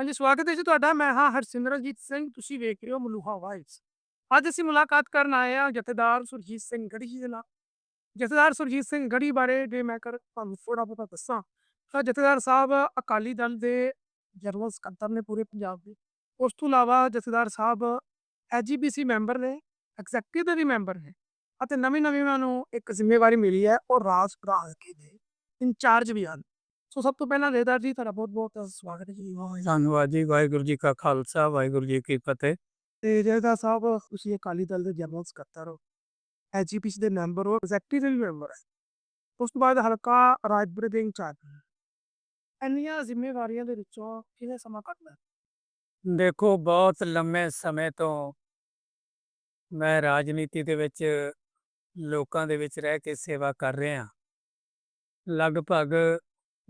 ਹਾਂਜੀ, ਸਵਾਗਤ ਹੈ ਜੀ ਤੁਹਾਡਾ। ਮੈਂ ਹਾਂ ਹਰਸਿਮਰਨਜੀਤ ਸਿੰਘ, ਤੁਸੀਂ ਵੇਖ ਰਹੇ ਹੋ ਮਲੂਹਾ ਵਾਈਬਸ ਅੱਜ ਅਸੀਂ ਮੁਲਾਕਾਤ ਕਰਨ ਆਏ ਹਾਂ ਜਥੇਦਾਰ ਸੁਰਜੀਤ ਸਿੰਘ ਗੜੀ ਜੀ ਦੇ ਨਾਲ। ਜਥੇਦਾਰ ਸੁਰਜੀਤ ਸਿੰਘ ਗੜੀ ਬਾਰੇ ਜੇ ਮੈਂ ਕਰ, ਤੁਹਾਨੂੰ ਥੋੜਾ ਬਹੁਤਾ ਦੱਸਾਂ, ਤਾਂ ਜਥੇਦਾਰ ਸਾਹਿਬ ਅਕਾਲੀ ਦਲ ਦੇ ਜਨਰਲ ਸਕੱਤਰ ਨੇ ਪੂਰੇ ਪੰਜਾਬ ਦੇ। ਉਸ ਤੋਂ ਇਲਾਵਾ ਜਥੇਦਾਰ ਸਾਹਿਬ ਐਜੀਪੀਸੀ ਮੈਂਬਰ ਨੇ, ਐਗਜ਼ੈਕਟਿਵ ਦੇ ਵੀ ਮੈਂਬਰ ਨੇ ਅਤੇ ਨਵੀਂ ਨਵੀਂ ਉਹਨਾਂ ਨੂੰ ਇੱਕ ਜ਼ਿੰਮੇਵਾਰੀ ਮਿਲੀ ਹੈ, ਉਹ ਰਾਜ ਹਲਕੇ ਦੇ, ਇੰਚਾਰਜ ਵੀ ਹਨ। ਸੋ ਸਭ ਤੋਂ ਪਹਿਲਾਂ ਜਥੇਦਾਰ ਜੀ ਤੁਹਾਡਾ ਬਹੁਤ ਬਹੁਤ ਸਵਾਗਤ ਹੈ ਜੀ। ਧੰਨਵਾਦ ਜੀ ਵਾਹਿਗੁਰੂ ਜੀ ਕਾ ਖਾਲਸਾ ਵਾਹਿਗੁਰੂ ਜੀ ਕੀ ਫਤਿਹ। ਤੇ ਜਥੇਦਾਰ ਸਾਹਿਬ ਤੁਸੀਂ ਅਕਾਲੀ ਦਲ ਦੇ ਜਨਰਲ ਸਕੱਤਰ ਹੋ। ਐਜੀਪੀਸੀ ਦੇ ਮੈਂਬਰ ਹੋ ਐਗਜ਼ੈਕਟਿਵ ਮੈਂਬਰ ਹੈ। ਉਸ ਤੋਂ ਬਾਅਦ ਹਲਕਾ ਰਾਜਪੁਰੇ ਦੇ ਇੰਚਾਰਜ ਇੰਨੀਆਂ ਜ਼ਿੰਮੇਵਾਰੀਆਂ ਦੇ ਵਿੱਚੋਂ ਕਿਵੇਂ ਸਮਾਂ ਕੱਢਣਾ? ਦੇਖੋ ਬਹੁਤ ਲੰਮੇ ਸਮੇਂ ਤੋਂ ਮੈਂ ਰਾਜਨੀਤੀ ਦੇ ਵਿੱਚ ਲੋਕਾਂ ਦੇ ਵਿੱਚ ਰਹਿ ਕੇ ਸੇਵਾ ਕਰ ਰਿਹਾ। ਲਗਭਗ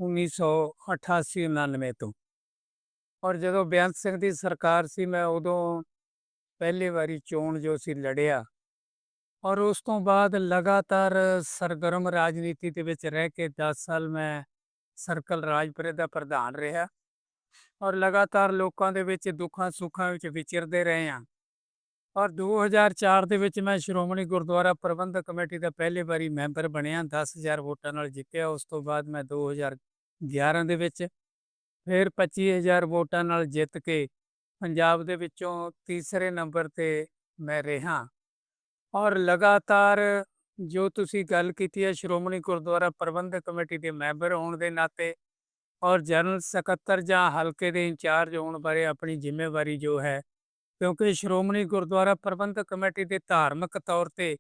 1988-99 ਤੋਂ। ਔਰ ਜਦੋਂ ਬੇਅੰਤ ਸਿੰਘ ਦੀ ਸਰਕਾਰ ਸੀ, ਮੈਂ ਉਦੋਂ ਪਹਿਲੀ ਵਾਰੀ ਚੋਣ ਜੋ ਸੀ ਲੜਿਆ। ਔਰ ਉਸ ਤੋਂ ਬਾਅਦ ਲਗਾਤਾਰ ਸਰਗਰਮ ਰਾਜਨੀਤੀ ਦੇ ਵਿੱਚ ਰਹਿ ਕੇ 10 ਸਾਲ ਮੈਂ ਸਰਕਲ ਰਾਜਪੁਰੇ ਦਾ ਪ੍ਰਧਾਨ ਰਿਹਾ। ਔਰ ਲਗਾਤਾਰ ਲੋਕਾਂ ਦੇ ਵਿੱਚ ਦੁੱਖਾਂ ਸੁੱਖਾਂ ਵਿੱਚ ਵਿਚਰਦੇ ਰਹੇ ਹਾਂ। ਔਰ 2004 ਦੇ ਵਿੱਚ ਮੈਂ ਸ਼੍ਰੋਮਣੀ ਗੁਰਦੁਆਰਾ ਪ੍ਰਬੰਧਕ ਕਮੇਟੀ ਦਾ ਪਹਿਲੀ ਵਾਰੀ ਮੈਂਬਰ ਬਣਿਆ। 10000 ਵੋਟਾਂ ਨਾਲ ਜਿੱਤਿਆ। ਉਸ ਤੋਂ ਬਾਅਦ ਮੈਂ 2011 ਦੇ ਵਿੱਚ, ਫਿਰ 25000 ਵੋਟਾਂ ਨਾਲ ਜਿੱਤ ਕੇ ਪੰਜਾਬ ਦੇ ਵਿੱਚੋਂ ਤੀਸਰੇ ਨੰਬਰ ਤੇ ਮੈਂ ਰਿਹਾ। ਔਰ ਲਗਾਤਾਰ ਜੋ ਤੁਸੀਂ ਗੱਲ ਕੀਤੀ ਹੈ ਸ਼੍ਰੋਮਣੀ ਗੁਰਦੁਆਰਾ ਪ੍ਰਬੰਧਕ ਕਮੇਟੀ ਦੇ ਮੈਂਬਰ ਹੋਣ ਦੇ ਨਾਤੇ ਔਰ ਜਨਰਲ ਸਕੱਤਰ ਜਾਂ ਹਲਕੇ ਦੇ ਇੰਚਾਰਜ ਹੋਣ ਬਾਰੇ ਆਪਣੀ ਜ਼ਿੰਮੇਵਾਰੀ ਜੋ ਹੈ, ਕਿਉਂਕਿ ਸ਼੍ਰੋਮਣੀ ਗੁਰਦੁਆਰਾ ਪ੍ਰਬੰਧਕ ਕਮੇਟੀ ਦੇ ਧਾਰਮਿਕ ਤੌਰ ਤੇ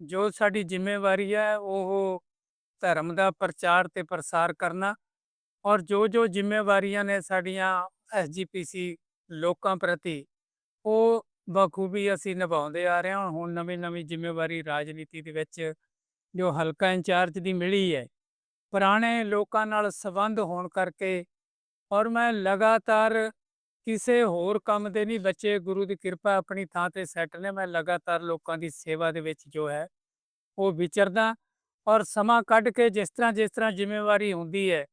ਜੋ ਸਾਡੀ ਜ਼ਿੰਮੇਵਾਰੀ ਹੈ ਉਹ ਧਰਮ ਦਾ ਪ੍ਰਚਾਰ ਤੇ ਪ੍ਰਸਾਰ ਕਰਨਾ ਔਰ ਜੋ ਜੋ ਜ਼ਿੰਮੇਵਾਰੀਆਂ ਨੇ ਸਾਡੀਆਂ ਐਸਜੀਪੀਸੀ ਲੋਕਾਂ ਪ੍ਰਤੀ, ਉਹ ਬਖੂਬੀ ਅਸੀਂ ਨਿਭਾਉਂਦੇ ਆ ਰਹੇ ਹਾਂ। ਹੁਣ ਨਵੀਂ ਨਵੀਂ ਜ਼ਿੰਮੇਵਾਰੀ ਰਾਜਨੀਤੀ ਦੇ ਵਿੱਚ ਜੋ ਹਲਕਾ ਇੰਚਾਰਜ ਦੀ ਮਿਲੀ ਹੈ, ਪੁਰਾਣੇ ਲੋਕਾਂ ਨਾਲ ਸੰਬੰਧ ਹੋਣ ਕਰਕੇ ਔਰ ਮੈਂ ਲਗਾਤਾਰ ਕਿਸੇ ਹੋਰ ਕੰਮ ਦੇ ਨਹੀਂ, ਬੱਚੇ ਗੁਰੂ ਦੀ ਕਿਰਪਾ ਆਪਣੀ ਥਾਂ ਤੇ ਸੈੱਟ ਨੇ, ਮੈਂ ਲਗਾਤਾਰ ਲੋਕਾਂ ਦੀ ਸੇਵਾ ਦੇ ਵਿੱਚ ਜੋ ਹੈ, ਉਹ ਵਿਚਰਦਾ ਔਰ ਸਮਾਂ ਕੱਢ ਕੇ ਜਿਸ ਤਰ੍ਹਾਂ ਜਿਸ ਤਰ੍ਹਾਂ ਜ਼ਿੰਮੇਵਾਰੀ ਹੁੰਦੀ ਹੈ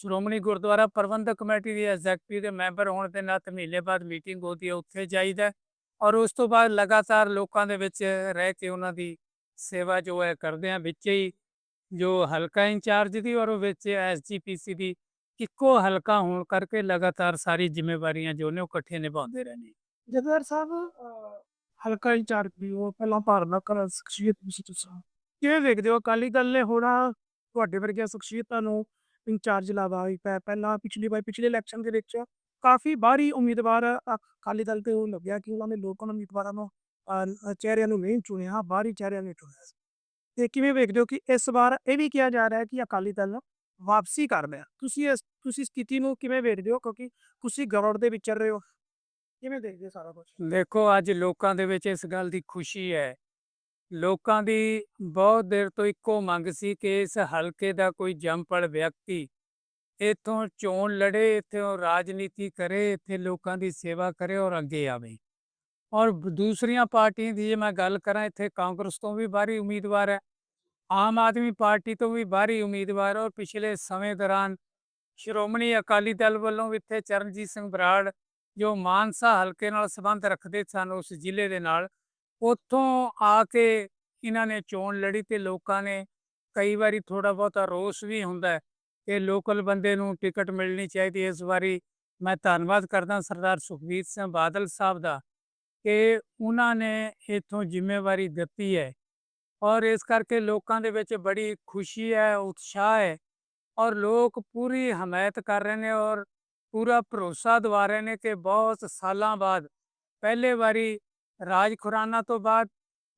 ਸ਼੍ਰੋਮਣੀ ਗੁਰਦੁਆਰਾ ਪ੍ਰਬੰਧਕ ਕਮੇਟੀ ਦੀ ਐਗਜ਼ੈਕਟਿਵ ਦੇ ਮੈਂਬਰ ਹੋਣ ਦੇ ਨਾਤੇ ਮਹੀਨੇ ਬਾਅਦ ਮੀਟਿੰਗ ਹੁੰਦੀ ਹੈ, ਉੱਥੇ ਜਾਈਦਾ ਔਰ ਉਸ ਤੋਂ ਬਾਅਦ ਲਗਾਤਾਰ ਲੋਕਾਂ ਦੇ ਵਿੱਚ ਰਹਿ ਕੇ ਉਹਨਾਂ ਦੀ ਸੇਵਾ ਜੋ ਹੈ ਕਰਦੇ ਆ ਵਿੱਚ ਹੀ ਜੋ ਹਲਕਾ ਇੰਚਾਰਜ ਦੀ ਔਰ ਵਿੱਚ ਐਸਜੀਪੀਸੀ ਦੀ ਇੱਕੋ ਹਲਕਾ ਹੋਣ ਕਰਕੇ ਲਗਾਤਾਰ ਸਾਰੀ ਜ਼ਿੰਮੇਵਾਰੀਆਂ ਜੋ ਨੇ ਉਹ ਇਕੱਠੇ ਨਿਭਾਉਂਦੇ ਰਹਿੰਦੇ ਜਥੇਦਾਰ ਸਾਹਿਬ ਹਲਕਾ ਇੰਚਾਰਜ ਵੀ ਹੋ, ਪਹਿਲਾਂ ਭਾਰਨਾ ਕਰ ਸ਼ਖਸੀਅਤ ਵੀ ਤੁਸੀਂ। ਕਿਵੇਂ ਵੇਖਦੇ ਹੋ? ਅਕਾਲੀ ਦਲ ਨੇ ਹੋਣਾ ਤੁਹਾਡੇ ਵਰਗੀਆਂ ਸ਼ਖਸੀਅਤਾਂ ਨੂੰ ਇੰਚਾਰਜ ਲਵਾਈ ਪਹਿਲਾਂ ਪਿਛਲੀ ਵਾਰ, ਪਿਛਲੇ ਇਲੈਕਸ਼ਨ ਦੇ ਵਿੱਚ ਕਾਫੀ ਬਾਹਰੀ ਉਮੀਦਵਾਰ ਅਕਾਲੀ ਦਲ ਤੇ ਲੱਗਿਆ ਕਿ ਉਹਨਾਂ ਨੇ ਲੋਕਾਂ ਨੂੰ ਉਮੀਦਵਾਰਾਂ ਨੂੰ ਚਿਹਰਿਆਂ ਨੂੰ ਨਹੀਂ ਚੁਣਿਆ ਬਾਹਰੀ ਚਿਹਰਿਆਂ ਨੇ ਚੁਣਿਆ ਤੇ ਕਿਵੇਂ ਵੇਖਦੇ ਹੋ ਕਿ ਇਸ ਵਾਰ ਇਹ ਵੀ ਕਿਹਾ ਜਾ ਰਿਹਾ ਹੈ ਕਿ ਅਕਾਲੀ ਦਲ ਵਾਪਸੀ ਕਰ ਰਿਹਾ। ਤੁਸੀਂ ਇਸ, ਤੁਸੀਂ ਸਥਿਤੀ ਨੂੰ ਕਿਵੇਂ ਵੇਖਦੇ ਹੋ? ਕਿਉਂਕਿ ਤੁਸੀਂ ਗਵਰਨਰ ਦੇ ਵਿਚਰ ਰਹੇ ਹੋ। ਕਿਵੇਂ ਦੇਖਦੇ ਹੋ ਸਾਰਾ ਕੁਝ ਦੇਖੋ, ਅੱਜ ਲੋਕਾਂ ਦੇ ਵਿੱਚ ਇਸ ਗੱਲ ਦੀ ਖੁਸ਼ੀ ਹੈ ਲੋਕਾਂ ਦੀ ਬਹੁਤ ਦੇਰ ਤੋਂ ਇੱਕੋ ਮੰਗ ਸੀ ਕਿ ਇਸ ਹਲਕੇ ਦਾ ਕੋਈ ਜੰਮਪਲ ਵਿਅਕਤੀ ਇੱਥੋਂ ਚੋਣ ਲੜੇ, ਇੱਥੋਂ ਰਾਜਨੀਤੀ ਕਰੇ, ਇੱਥੇ ਲੋਕਾਂ ਦੀ ਸੇਵਾ ਕਰੇ ਔਰ ਅੱਗੇ ਆਵੇ। ਔਰ ਦੂਸਰੀਆਂ ਪਾਰਟੀਆਂ ਦੀ ਜੇ ਮੈਂ ਗੱਲ ਕਰਾਂ, ਇੱਥੇ ਕਾਂਗਰਸ ਤੋਂ ਵੀ ਬਾਹਰੀ ਉਮੀਦਵਾਰ ਹੈ, ਆਮ ਆਦਮੀ ਪਾਰਟੀ ਤੋਂ ਵੀ ਬਾਹਰੀ ਉਮੀਦਵਾਰ ਔਰ ਪਿਛਲੇ ਸਮੇਂ ਦੌਰਾਨ ਸ਼੍ਰੋਮਣੀ ਅਕਾਲੀ ਦਲ ਵੱਲੋਂ ਵੀ ਇੱਥੇ ਚਰਨਜੀਤ ਸਿੰਘ ਬਰਾੜ ਜੋ ਮਾਨਸਾ ਹਲਕੇ ਨਾਲ ਸੰਬੰਧ ਰੱਖਦੇ ਸਨ, ਉਸ ਜ਼ਿਲ੍ਹੇ ਦੇ ਨਾਲ ਉੱਥੋਂ ਆ ਕੇ ਇਹਨਾਂ ਨੇ ਚੋਣ ਲੜੀ ਤੇ ਲੋਕਾਂ ਨੇ ਕਈ ਵਾਰੀ ਥੋੜਾ ਬਹੁਤਾ ਰੋਸ ਵੀ ਹੁੰਦਾ ਕਿ ਲੋਕਲ ਬੰਦੇ ਨੂੰ ਟਿਕਟ ਮਿਲਣੀ ਚਾਹੀਦੀ ਇਸ ਵਾਰੀ ਮੈਂ ਧੰਨਵਾਦ ਕਰਦਾ ਸਰਦਾਰ ਸੁਖਬੀਰ ਸਿੰਘ ਬਾਦਲ ਸਾਹਿਬ ਦਾ ਕਿ ਉਹਨਾਂ ਨੇ ਇਥੋਂ ਜ਼ਿੰਮੇਵਾਰੀ ਦਿੱਤੀ ਹੈ ਔਰ ਇਸ ਕਰਕੇ ਲੋਕਾਂ ਦੇ ਵਿੱਚ ਬੜੀ ਖੁਸ਼ੀ ਹੈ, ਉਤਸ਼ਾਹ ਹੈ ਔਰ ਲੋਕ ਪੂਰੀ ਹਮਾਇਤ ਕਰ ਰਹੇ ਨੇ ਔਰ ਪੂਰਾ ਭਰੋਸਾ ਦਿਵਾ ਰਹੇ ਨੇ ਕਿ ਬਹੁਤ ਸਾਲਾਂ ਬਾਅਦ ਪਹਿਲੇ ਵਾਰੀ ਰਾਜ ਖੁਰਾਨਾ ਤੋਂ ਬਾਅਦ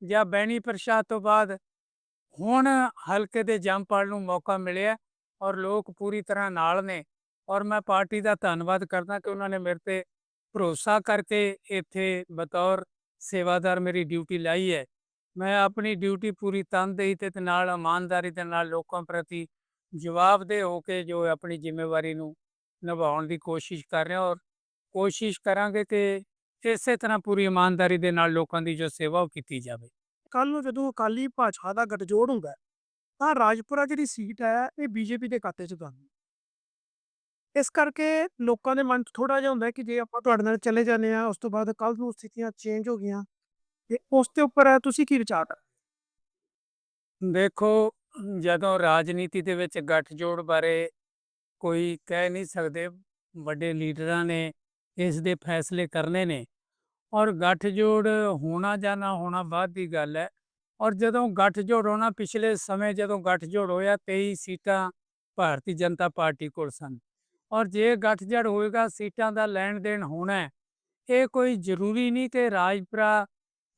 ਜਾਂ ਬੈਣੀ ਪ੍ਰਸ਼ਾਦ ਤੋਂ ਬਾਅਦ ਹੁਣ ਹਲਕੇ ਦੇ ਜੰਮਪਲ ਨੂੰ ਮੌਕਾ ਮਿਲਿਆ ਔਰ ਲੋਕ ਪੂਰੀ ਤਰ੍ਹਾਂ ਨਾਲ ਨੇ ਔਰ ਮੈਂ ਪਾਰਟੀ ਦਾ ਧੰਨਵਾਦ ਕਰਦਾ ਕਿ ਉਹਨਾਂ ਨੇ ਮੇਰੇ ਤੇ ਭਰੋਸਾ ਕਰਕੇ ਇੱਥੇ ਬਤੌਰ ਸੇਵਾਦਾਰ ਮੇਰੀ ਡਿਊਟੀ ਲਾਈ ਹੈ। ਮੈਂ ਆਪਣੀ ਡਿਊਟੀ ਪੂਰੀ ਤਨਦੇਹੀ ਤੇ ਨਾਲ ਇਮਾਨਦਾਰੀ ਦੇ ਨਾਲ ਲੋਕਾਂ ਪ੍ਰਤੀ ਜਵਾਬਦੇਹ ਹੋ ਕੇ ਜੋ ਆਪਣੀ ਜ਼ਿੰਮੇਵਾਰੀ ਨੂੰ ਨਿਭਾਉਣ ਦੀ ਕੋਸ਼ਿਸ਼ ਕਰ ਰਿਹਾ ਔਰ ਕੋਸ਼ਿਸ਼ ਕਰਾਂਗੇ ਕਿ ਇਸੇ ਤਰ੍ਹਾਂ ਪੂਰੀ ਇਮਾਨਦਾਰੀ ਦੇ ਨਾਲ ਲੋਕਾਂ ਦੀ ਜੋ ਸੇਵਾ ਉਹ ਕੀਤੀ ਜਾਵੇ। ਕੱਲ ਨੂੰ ਜਦੋਂ ਅਕਾਲੀ ਭਾਜਪਾ ਦਾ ਗੱਠਜੋੜ ਹੁੰਦਾ ਤਾਂ ਰਾਜਪੁਰਾ ਜਿਹੜੀ ਸੀਟ ਹੈ ਇਹ ਬੀਜੇਪੀ ਦੇ ਖਾਤੇ 'ਚ ਜਾਂਦੀ ਇਸ ਕਰਕੇ ਲੋਕਾਂ ਦੇ ਮਨ 'ਚ ਥੋੜ੍ਹਾ ਜਿਹਾ ਹੁੰਦਾ ਕਿ ਜੇ ਆਪਾਂ ਤੁਹਾਡੇ ਨਾਲ ਚਲੇ ਜਾਂਦੇ ਹਾਂ ਉਸ ਤੋਂ ਬਾਅਦ ਕੱਲ੍ਹ ਨੂੰ ਸਥਿਤੀਆਂ ਚੇਂਜ ਹੋ ਗਈਆਂ ਤੇ ਉਸ ਦੇ ਉੱਪਰ ਤੁਸੀਂ ਕੀ ਵਿਚਾਰ ਦੇਖੋ ਜਦੋਂ ਰਾਜਨੀਤੀ ਦੇ ਵਿੱਚ ਗੱਠਜੋੜ ਬਾਰੇ ਕੋਈ ਕਹਿ ਨਹੀਂ ਸਕਦੇ ਵੱਡੇ ਲੀਡਰਾਂ ਨੇ ਇਸ ਦੇ ਫੈਸਲੇ ਕਰਨੇ ਨੇ ਔਰ ਗੱਠਜੋੜ ਹੋਣਾ ਜਾਂ ਨਾ ਹੋਣਾ ਬਾਅਦ ਦੀ ਗੱਲ ਹੈ। ਔਰ ਜਦੋਂ ਗੱਠਜੋੜ ਹੋਣਾ ਪਿਛਲੇ ਸਮੇਂ ਜਦੋਂ ਗੱਠਜੋੜ ਹੋਇਆ 23 ਸੀਟਾਂ ਭਾਰਤੀ ਜਨਤਾ ਪਾਰਟੀ ਕੋਲ ਸਨ। ਔਰ ਜੇ ਗੱਠਜੋੜ ਹੋਏਗਾ ਸੀਟਾਂ ਦਾ ਲੈਣ ਦੇਣ ਹੋਣਾ ਹੈ, ਇਹ ਕੋਈ ਜ਼ਰੂਰੀ ਨਹੀਂ ਕਿ ਰਾਜਪੁਰਾ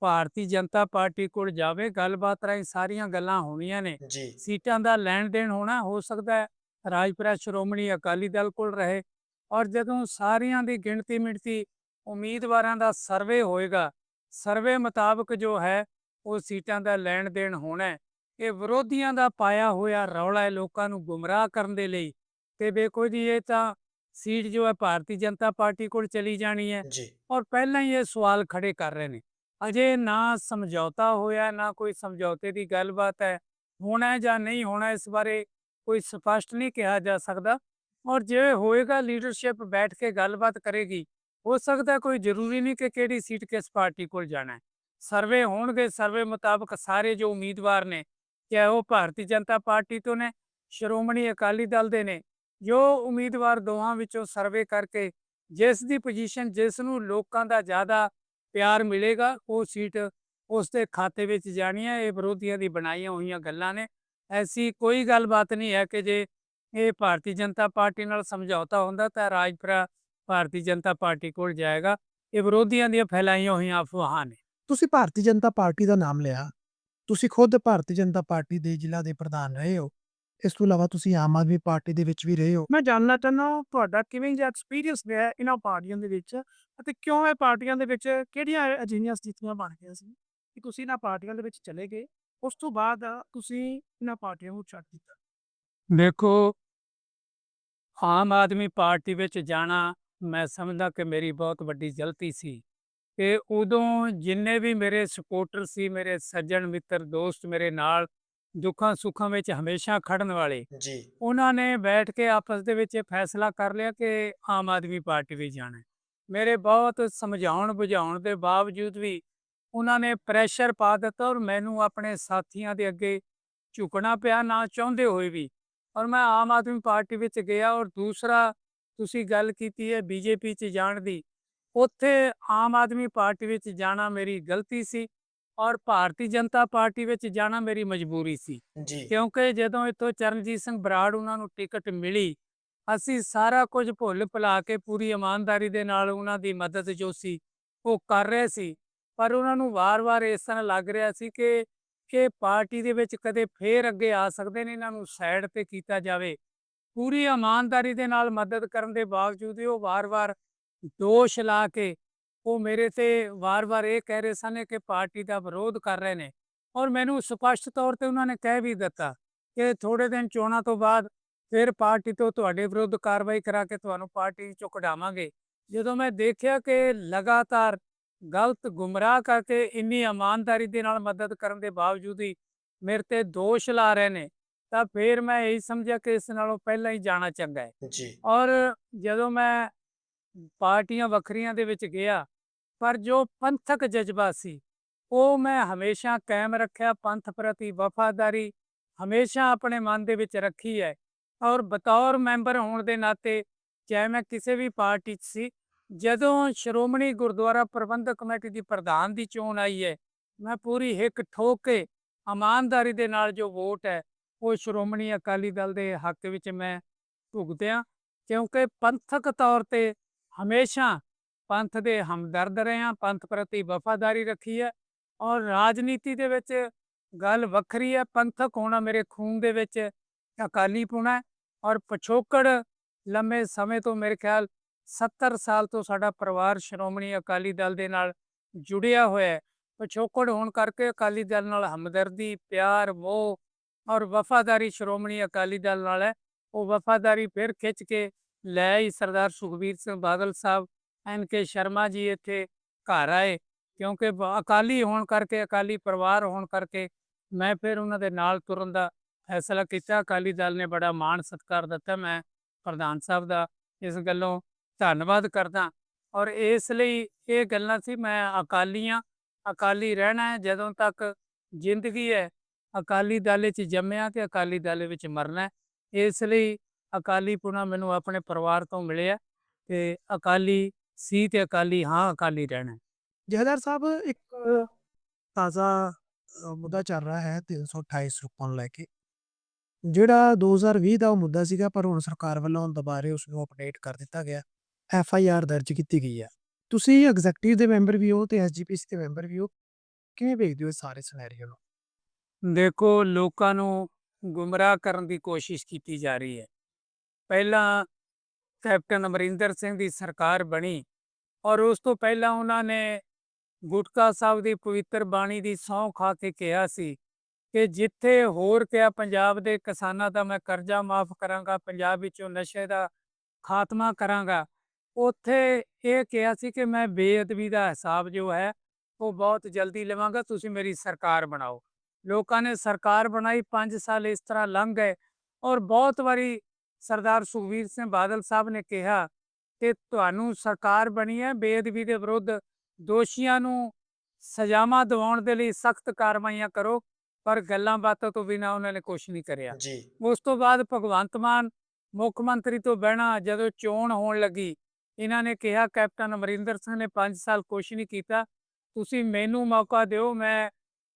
ਭਾਰਤੀ ਜਨਤਾ ਪਾਰਟੀ ਕੋਲ ਜਾਵੇ। ਗੱਲਬਾਤ ਰਾਹੀਂ ਸਾਰੀਆਂ ਗੱਲਾਂ ਹੋਣੀਆਂ ਨੇ। ਸੀਟਾਂ ਦਾ ਲੈਣ ਦੇਣ ਹੋਣਾ ਹੋ ਸਕਦਾ ਹੈ ਰਾਜਪੁਰਾ ਸ਼੍ਰੋਮਣੀ ਅਕਾਲੀ ਦਲ ਕੋਲ ਰਹੇ। ਔਰ ਜਦੋਂ ਸਾਰੀਆਂ ਦੀ ਗਿਣਤੀ ਮਿਣਤੀ ਉਮੀਦਵਾਰਾਂ ਦਾ ਸਰਵੇ ਹੋਏਗਾ। ਸਰਵੇ ਮੁਤਾਬਕ ਜੋ ਹੈ ਉਹ ਸੀਟਾਂ ਦਾ ਲੈਣ ਦੇਣ ਹੋਣਾ ਹੈ। ਇਹ ਵਿਰੋਧੀਆਂ ਦਾ ਪਾਇਆ ਹੋਇਆ ਰੌਲਾ ਹੈ ਲੋਕਾਂ ਨੂੰ ਗੁੰਮਰਾਹ ਕਰਨ ਦੇ ਲਈ। ਤੇ ਵੇਖੋ ਜੀ ਇਹ ਤਾਂ ਸੀਟ ਜੋ ਹੈ ਭਾਰਤੀ ਜਨਤਾ ਪਾਰਟੀ ਕੋਲ ਚਲੀ ਜਾਣੀ ਹੈ ਔਰ ਪਹਿਲਾਂ ਹੀ ਇਹ ਸਵਾਲ ਖੜੇ ਕਰ ਰਹੇ ਨੇ। ਅਜੇ ਨਾ ਸਮਝੌਤਾ ਹੋਇਆ ਨਾ ਕੋਈ ਸਮਝੌਤੇ ਦੀ ਗੱਲਬਾਤ ਹੈ। ਹੋਣਾ ਹੈ ਜਾਂ ਨਹੀਂ ਹੋਣਾ ਇਸ ਬਾਰੇ ਕੋਈ ਸਪਸ਼ਟ ਨਹੀਂ ਕਿਹਾ ਜਾ ਸਕਦਾ। ਔਰ ਜੇ ਹੋਏਗਾ ਲੀਡਰਸ਼ਿਪ ਬੈਠ ਕੇ ਗੱਲਬਾਤ ਕਰੇਗੀ। ਹੋ ਸਕਦਾ ਕੋਈ ਜ਼ਰੂਰੀ ਨਹੀਂ ਕਿ ਕਿਹੜੀ ਸੀਟ ਕਿਸ ਪਾਰਟੀ ਕੋਲ ਜਾਣਾ ਹੈ। ਸਰਵੇ ਹੋਣਗੇ, ਸਰਵੇ ਮੁਤਾਬਕ ਸਾਰੇ ਜੋ ਉਮੀਦਵਾਰ ਨੇ, ਚਾਹੇ ਉਹ ਭਾਰਤੀ ਜਨਤਾ ਪਾਰਟੀ ਤੋਂ ਨੇ, ਸ਼੍ਰੋਮਣੀ ਅਕਾਲੀ ਦਲ ਦੇ ਨੇ, ਜੋ ਉਮੀਦਵਾਰ ਦੋਹਾਂ ਵਿੱਚੋਂ ਸਰਵੇ ਕਰਕੇ ਜਿਸ ਦੀ ਪੋਜੀਸ਼ਨ ਜਿਸ ਨੂੰ ਲੋਕਾਂ ਦਾ ਜ਼ਿਆਦਾ ਪਿਆਰ ਮਿਲੇਗਾ, ਉਹ ਸੀਟ ਉਸ ਦੇ ਖਾਤੇ ਵਿੱਚ ਜਾਣੀ ਹੈ। ਇਹ ਵਿਰੋਧੀਆਂ ਦੀ ਬਣਾਈਆਂ ਹੋਈਆਂ ਗੱਲਾਂ ਨੇ। ਐਸੀ ਕੋਈ ਗੱਲਬਾਤ ਨਹੀਂ ਹੈ ਕਿ ਜੇ ਇਹ ਭਾਰਤੀ ਜਨਤਾ ਪਾਰਟੀ ਨਾਲ ਸਮਝੌਤਾ ਹੁੰਦਾ ਤਾਂ ਰਾਜਪੁਰਾ ਭਾਰਤੀ ਜਨਤਾ ਪਾਰਟੀ ਕੋਲ ਜਾਏਗਾ ਇਹ ਵਿਰੋਧੀਆਂ ਦੀਆਂ ਫੈਲਾਈਆਂ ਹੋਈਆਂ ਅਫਵਾਹਾਂ ਨੇ। ਤੁਸੀਂ ਭਾਰਤੀ ਜਨਤਾ ਪਾਰਟੀ ਦਾ ਨਾਮ ਲਿਆ। ਤੁਸੀਂ ਖੁਦ ਭਾਰਤੀ ਜਨਤਾ ਪਾਰਟੀ ਦੇ ਜ਼ਿਲ੍ਹਾ ਦੇ ਪ੍ਰਧਾਨ ਰਹੇ ਹੋ। ਇਸ ਤੋਂ ਇਲਾਵਾ ਤੁਸੀਂ ਆਮ ਆਦਮੀ ਪਾਰਟੀ ਦੇ ਵਿੱਚ ਵੀ ਰਹੇ ਹੋ। ਮੈਂ ਜਾਣਨਾ ਚਾਹੁੰਦਾ ਤੁਹਾਡਾ ਕਿਵੇਂ ਜਿਹਾ ਐਕਸਪੀਰੀਅੰਸ ਰਿਹਾ ਹੈ ਇਹਨਾਂ ਪਾਰਟੀਆਂ ਦੇ ਵਿੱਚ ਅਤੇ ਕਿਉਂ ਇਹ ਪਾਰਟੀਆਂ ਦੇ ਵਿੱਚ ਕਿਹੜੀਆਂ ਅਜਿਹੀਆਂ ਸਥਿਤੀਆਂ ਬਣ ਗਈਆਂ ਸੀ ਕਿ ਤੁਸੀਂ ਇਹਨਾਂ ਪਾਰਟੀਆਂ ਦੇ ਵਿੱਚ ਚਲੇ ਗਏ ਉਸ ਤੋਂ ਬਾਅਦ ਤੁਸੀਂ ਇਹਨਾਂ ਪਾਰਟੀਆਂ ਨੂੰ ਛੱਡ ਦਿੱਤਾ? ਦੇਖੋ ਆਮ ਆਦਮੀ ਪਾਰਟੀ ਵਿੱਚ ਜਾਣਾ ਮੈਂ ਸਮਝਦਾ ਕਿ ਮੇਰੀ ਬਹੁਤ ਵੱਡੀ ਗਲਤੀ ਸੀ ਕਿ ਉਦੋਂ ਜਿੰਨੇ ਵੀ ਮੇਰੇ ਸਪੋਰਟਰ ਸੀ ਮੇਰੇ ਸੱਜਣ ਮਿੱਤਰ ਦੋਸਤ ਮੇਰੇ ਨਾਲ ਦੁੱਖਾਂ ਸੁੱਖਾਂ ਵਿੱਚ ਹਮੇਸ਼ਾ ਖੜਨ ਵਾਲੇ ਜੀ। ਉਹਨਾਂ ਨੇ ਬੈਠ ਕੇ ਆਪਸ ਦੇ ਵਿੱਚ ਇਹ ਫੈਸਲਾ ਕਰ ਲਿਆ ਕਿ ਆਮ ਆਦਮੀ ਪਾਰਟੀ ਵਿੱਚ ਜਾਣਾ। ਹੈ ਮੇਰੇ ਬਹੁਤ ਸਮਝਾਉਣ ਬੁਝਾਉਣ ਦੇ ਬਾਵਜੂਦ ਵੀ ਉਹਨਾਂ ਨੇ ਪ੍ਰੈਸ਼ਰ ਪਾ ਦਿੱਤਾ ਔਰ ਮੈਨੂੰ ਆਪਣੇ ਸਾਥੀਆਂ ਦੇ ਅੱਗੇ ਝੁਕਣਾ ਪਿਆ ਨਾ ਚਾਹੁੰਦੇ ਹੋਏ ਵੀ। ਔਰ ਮੈਂ ਆਮ ਆਦਮੀ ਪਾਰਟੀ ਵਿੱਚ ਗਿਆ ਔਰ ਦੂਸਰਾ ਤੁਸੀਂ ਗੱਲ ਕੀਤੀ ਹੈ ਬੀਜੇਪੀ 'ਚ ਜਾਣ ਦੀ ਉੱਥੇ ਆਮ ਆਦਮੀ ਪਾਰਟੀ ਵਿੱਚ ਜਾਣਾ ਮੇਰੀ ਗਲਤੀ ਸੀ ਔਰ ਭਾਰਤੀ ਜਨਤਾ ਪਾਰਟੀ ਵਿੱਚ ਜਾਣਾ ਮੇਰੀ ਮਜਬੂਰੀ ਸੀ। ਕਿਉਂਕਿ ਜਦੋਂ ਇੱਥੋਂ ਚਰਨਜੀਤ ਸਿੰਘ ਬਰਾੜ ਉਹਨਾਂ ਨੂੰ ਟਿਕਟ ਮਿਲੀ ਅਸੀਂ ਸਾਰਾ ਕੁਝ ਭੁੱਲ ਭੁਲਾ ਕੇ ਪੂਰੀ ਇਮਾਨਦਾਰੀ ਦੇ ਨਾਲ ਉਹਨਾਂ ਦੀ ਮਦਦ ਜੋ ਸੀ ਉਹ ਕਰ ਰਹੇ ਸੀ। ਪਰ ਉਹਨਾਂ ਨੂੰ ਵਾਰ-ਵਾਰ ਇਸ ਤਰ੍ਹਾਂ ਲੱਗ ਰਿਹਾ ਸੀ ਕਿ ਕਿ ਪਾਰਟੀ ਦੇ ਵਿੱਚ ਕਦੇ ਫੇਰ ਅੱਗੇ ਆ ਸਕਦੇ ਨੇ ਇਹਨਾਂ ਨੂੰ ਸਾਈਡ ਤੇ ਕੀਤਾ ਜਾਵੇ। ਪੂਰੀ ਇਮਾਨਦਾਰੀ ਦੇ ਨਾਲ ਮਦਦ ਕਰਨ ਦੇ ਬਾਵਜੂਦ ਵੀ ਉਹ ਵਾਰ-ਵਾਰ ਦੋਸ਼ ਲਾ ਕੇ ਉਹ ਮੇਰੇ ਤੇ ਵਾਰ-ਵਾਰ ਇਹ ਕਹਿ ਰਹੇ ਸਨ ਕਿ ਪਾਰਟੀ ਦਾ ਵਿਰੋਧ ਕਰ ਰਹੇ ਨੇ। ਔਰ ਮੈਨੂੰ ਸਪਸ਼ਟ ਤੌਰ ਤੇ ਉਹਨਾਂ ਨੇ ਕਹਿ ਵੀ ਦਿੱਤਾ ਕਿ ਥੋੜੇ ਦਿਨ ਚੋਣਾਂ ਤੋਂ ਬਾਅਦ ਫਿਰ ਪਾਰਟੀ ਤੋਂ ਤੁਹਾਡੇ ਵਿਰੁੱਧ ਕਾਰਵਾਈ ਕਰਾ ਕੇ ਤੁਹਾਨੂੰ ਪਾਰਟੀ ਚੋਂ ਕਢਾਵਾਂਗੇ। ਜਦੋਂ ਮੈਂ ਦੇਖਿਆ ਕਿ ਲਗਾਤਾਰ ਗਲਤ ਗੁੰਮਰਾਹ ਕਰਕੇ ਇੰਨੀ ਇਮਾਨਦਾਰੀ ਦੇ ਨਾਲ ਮਦਦ ਕਰਨ ਦੇ ਬਾਵਜੂਦ ਹੀ ਮੇਰੇ ਤੇ ਦੋਸ਼ ਲਾ ਰਹੇ ਨੇ ਤਾਂ ਫਿਰ ਮੈਂ ਇਹੀ ਸਮਝਿਆ ਕਿ ਇਸ ਨਾਲੋਂ ਪਹਿਲਾਂ ਹੀ ਜਾਣਾ ਚੰਗਾ ਹੈ। ਜੀ। ਔਰ ਜਦੋਂ ਮੈਂ ਪਾਰਟੀਆਂ ਵੱਖਰੀਆਂ ਦੇ ਵਿੱਚ ਗਿਆ ਪਰ ਜੋ ਪੰਥਕ ਜਜ਼ਬਾ ਸੀ ਉਹ ਮੈਂ ਹਮੇਸ਼ਾ ਕਾਇਮ ਰੱਖਿਆ ਪੰਥ ਪ੍ਰਤੀ ਵਫਾਦਾਰੀ ਹਮੇਸ਼ਾ ਆਪਣੇ ਮਨ ਦੇ ਵਿੱਚ ਰੱਖੀ ਹੈ। ਔਰ ਬਤੌਰ ਮੈਂਬਰ ਹੋਣ ਦੇ ਨਾਤੇ ਚਾਹੇ ਮੈਂ ਕਿਸੇ ਵੀ ਪਾਰਟੀ 'ਚ ਸੀ ਜਦੋਂ ਸ਼੍ਰੋਮਣੀ ਗੁਰਦੁਆਰਾ ਪ੍ਰਬੰਧਕ ਕਮੇਟੀ ਦੀ ਪ੍ਰਧਾਨ ਦੀ ਚੋਣ ਆਈ ਹੈ ਮੈਂ ਪੂਰੀ ਹਿੱਕ ਠੋਕ ਕੇ ਇਮਾਨਦਾਰੀ ਦੇ ਨਾਲ ਜੋ ਵੋਟ ਹੈ ਉਹ ਸ਼੍ਰੋਮਣੀ ਅਕਾਲੀ ਦਲ ਦੇ ਹੱਕ ਵਿੱਚ ਮੈਂ ਭੁਗਤਿਆ, ਕਿਉਂਕਿ ਪੰਥਕ ਤੌਰ ਤੇ ਹਮੇਸ਼ਾ ਪੰਥ ਦੇ ਹਮਦਰਦ ਰਹੇ ਹਾਂ, ਪੰਥ ਪ੍ਰਤੀ ਵਫਾਦਾਰੀ ਰੱਖੀ ਹੈ ਔਰ ਰਾਜਨੀਤੀ ਦੇ ਵਿੱਚ ਗੱਲ ਵੱਖਰੀ ਹੈ। ਪੰਥਕ ਹੋਣਾ ਮੇਰੇ ਖੂਨ ਦੇ ਵਿੱਚ ਅਕਾਲੀ ਪੁਣਾ ਹੈ ਔਰ ਪਿਛੋਕੜ ਲੰਮੇ ਸਮੇਂ ਤੋਂ ਮੇਰੇ ਖਿਆਲ 70 ਸਾਲ ਤੋਂ ਸਾਡਾ ਪਰਿਵਾਰ ਸ਼੍ਰੋਮਣੀ ਅਕਾਲੀ ਦਲ ਦੇ ਨਾਲ ਜੁੜਿਆ ਹੋਇਆ ਹੈ। ਪਿਛੋਕੜ ਹੋਣ ਕਰਕੇ ਅਕਾਲੀ ਦਲ ਨਾਲ ਹਮਦਰਦੀ, ਪਿਆਰ, ਮੋਹ ਔਰ ਵਫਾਦਾਰੀ ਸ਼੍ਰੋਮਣੀ ਅਕਾਲੀ ਦਲ ਨਾਲ ਹੈ। ਉਹ ਵਫਾਦਾਰੀ ਫਿਰ ਖਿੱਚ ਕੇ ਲੈ ਹੀ ਸਰਦਾਰ ਸੁਖਬੀਰ ਸਿੰਘ ਬਾਦਲ ਸਾਹਿਬ। ਐਨ ਕੇ ਸ਼ਰਮਾ ਜੀ ਇੱਥੇ ਘਰ ਆਏ ਕਿਉਂਕਿ ਅਕਾਲੀ ਹੋਣ ਕਰਕੇ, ਅਕਾਲੀ ਪਰਿਵਾਰ ਹੋਣ ਕਰਕੇ ਮੈਂ ਫਿਰ ਉਹਨਾਂ ਦੇ ਨਾਲ ਤੁਰਨ ਦਾ ਫੈਸਲਾ ਕੀਤਾ। ਅਕਾਲੀ ਦਲ ਨੇ ਬੜਾ ਮਾਣ ਸਤਿਕਾਰ ਦਿੱਤਾ ਮੈਂ ਪ੍ਰਧਾਨ ਸਾਹਿਬ ਦਾ। ਇਸ ਗੱਲੋਂ ਧੰਨਵਾਦ ਕਰਦਾ ਔਰ ਇਸ ਲਈ ਇਹ ਗੱਲਾਂ ਸੀ ਮੈਂ ਅਕਾਲੀ ਹਾਂ ਅਕਾਲੀ ਰਹਿਣਾ ਹੈ, ਜਦੋਂ ਤੱਕ ਜ਼ਿੰਦਗੀ ਹੈ ਅਕਾਲੀ ਦਲ ਵਿੱਚ ਜੰਮਿਆ ਤੇ ਅਕਾਲੀ ਦਲ ਵਿੱਚ ਮਰਨਾ ਇਸ ਲਈ ਅਕਾਲੀ ਪੁਣਾ ਮੈਨੂੰ ਆਪਣੇ ਪਰਿਵਾਰ ਤੋਂ ਮਿਲਿਆ ਤੇ ਅਕਾਲੀ ਸੀ ਤੇ ਅਕਾਲੀ ਹਾਂ, ਅਕਾਲੀ ਰਹਿਣਾ ਹੈ। ਸਾਹਿਬ, ਇੱਕ ਤਾਜ਼ਾ ਮੁੱਦਾ ਚੱਲ ਰਿਹਾ ਹੈ 328 ਰੁਪਏ ਨੂੰ ਲੈ ਕੇ। ਜਿਹੜਾ 2020 ਦਾ ਉਹ ਮੁੱਦਾ ਸੀਗਾ, ਪਰ ਹੁਣ ਸਰਕਾਰ ਵੱਲੋਂ ਦੁਬਾਰੇ ਉਸ ਨੂੰ ਅਪਡੇਟ ਕਰ ਦਿੱਤਾ ਗਿਆ। ਐਫ ਆਈ ਆਰ ਦਰਜ ਕੀਤੀ ਗਈ ਹੈ। ਤੁਸੀਂ ਐਗਜ਼ੈਕਟਿਵ ਦੇ ਮੈਂਬਰ ਵੀ ਹੋ ਤੇ ਸੀ ਦੇ ਮੈਂਬਰ ਵੀ ਹੋ। ਕਿਵੇਂ ਵੇਖਦੇ ਹੋ ਇਸ ਸਾਰੇ ਸਿਨੈਰੀਓ ਨੂੰ? ਦੇਖੋ, ਲੋਕਾਂ ਨੂੰ ਗੁੰਮਰਾਹ ਕਰਨ ਦੀ ਕੋਸ਼ਿਸ਼ ਕੀਤੀ ਜਾ ਰਹੀ ਹੈ। ਪਹਿਲਾਂ ਕੈਪਟਨ ਅਮਰਿੰਦਰ ਸਿੰਘ ਦੀ ਸਰਕਾਰ ਬਣੀ ਔਰ ਉਸ ਤੋਂ ਪਹਿਲਾਂ ਉਹਨਾਂ ਨੇ ਗੁਟਕਾ ਸਾਹਿਬ ਦੀ ਪਵਿੱਤਰ ਬਾਣੀ ਦੀ ਸਹੁੰ ਖਾ ਕੇ ਕਿਹਾ ਸੀ ਕਿ ਜਿੱਥੇ ਹੋਰ ਕਿਹਾ ਪੰਜਾਬ ਦੇ ਕਿਸਾਨਾਂ ਦਾ ਮੈਂ ਕਰਜ਼ਾ ਮਾਫ ਕਰਾਂਗਾ, ਪੰਜਾਬ ਵਿੱਚੋਂ ਨਸ਼ੇ ਦਾ ਖਾਤਮਾ ਕਰਾਂਗਾ, ਉੱਥੇ ਇਹ ਕਿਹਾ ਸੀ ਕਿ ਮੈਂ ਬੇਅਦਬੀ ਦਾ ਹਿਸਾਬ ਜੋ ਹੈ ਉਹ ਬਹੁਤ ਜਲਦੀ ਲਵਾਂਗਾ, ਤੁਸੀਂ ਮੇਰੀ ਸਰਕਾਰ ਬਣਾਓ। ਲੋਕਾਂ ਨੇ ਸਰਕਾਰ ਬਣਾਈ 5 ਸਾਲ ਇਸ ਤਰ੍ਹਾਂ ਲੰਘ ਗਏ ਔਰ ਬਹੁਤ ਵਾਰੀ ਸਰਦਾਰ ਸੁਖਬੀਰ ਸਿੰਘ ਬਾਦਲ ਸਾਹਿਬ ਨੇ ਕਿਹਾ ਕਿ ਤੁਹਾਨੂੰ ਸਰਕਾਰ ਬਣੀ ਹੈ ਬੇਅਦਬੀ ਦੇ ਵਿਰੁੱਧ ਦੋਸ਼ੀਆਂ ਨੂੰ ਸਜ਼ਾਵਾਂ ਦਿਵਾਉਣ ਦੇ ਲਈ ਸਖਤ ਕਾਰਵਾਈਆਂ ਕਰੋ ਪਰ ਗੱਲਾਂ ਬਾਤਾਂ ਤੋਂ ਬਿਨਾਂ ਉਹਨਾਂ ਨੇ ਕੁਝ ਨਹੀਂ ਕਰਿਆ। ਜੀ। ਉਸ ਤੋਂ ਬਾਅਦ ਭਗਵੰਤ ਮਾਨ ਮੁੱਖ ਮੰਤਰੀ ਤੋਂ ਬਹਿਣਾ ਜਦੋਂ ਚੋਣ ਹੋਣ ਲੱਗੀ ਇਹਨਾਂ ਨੇ ਕਿਹਾ ਕੈਪਟਨ ਅਮਰਿੰਦਰ ਸਿੰਘ ਨੇ 5 ਸਾਲ ਕੁਛ ਨਹੀਂ ਕੀਤਾ ਤੁਸੀਂ ਮੈਨੂੰ ਮੌਕਾ ਦਿਓ ਮੈਂ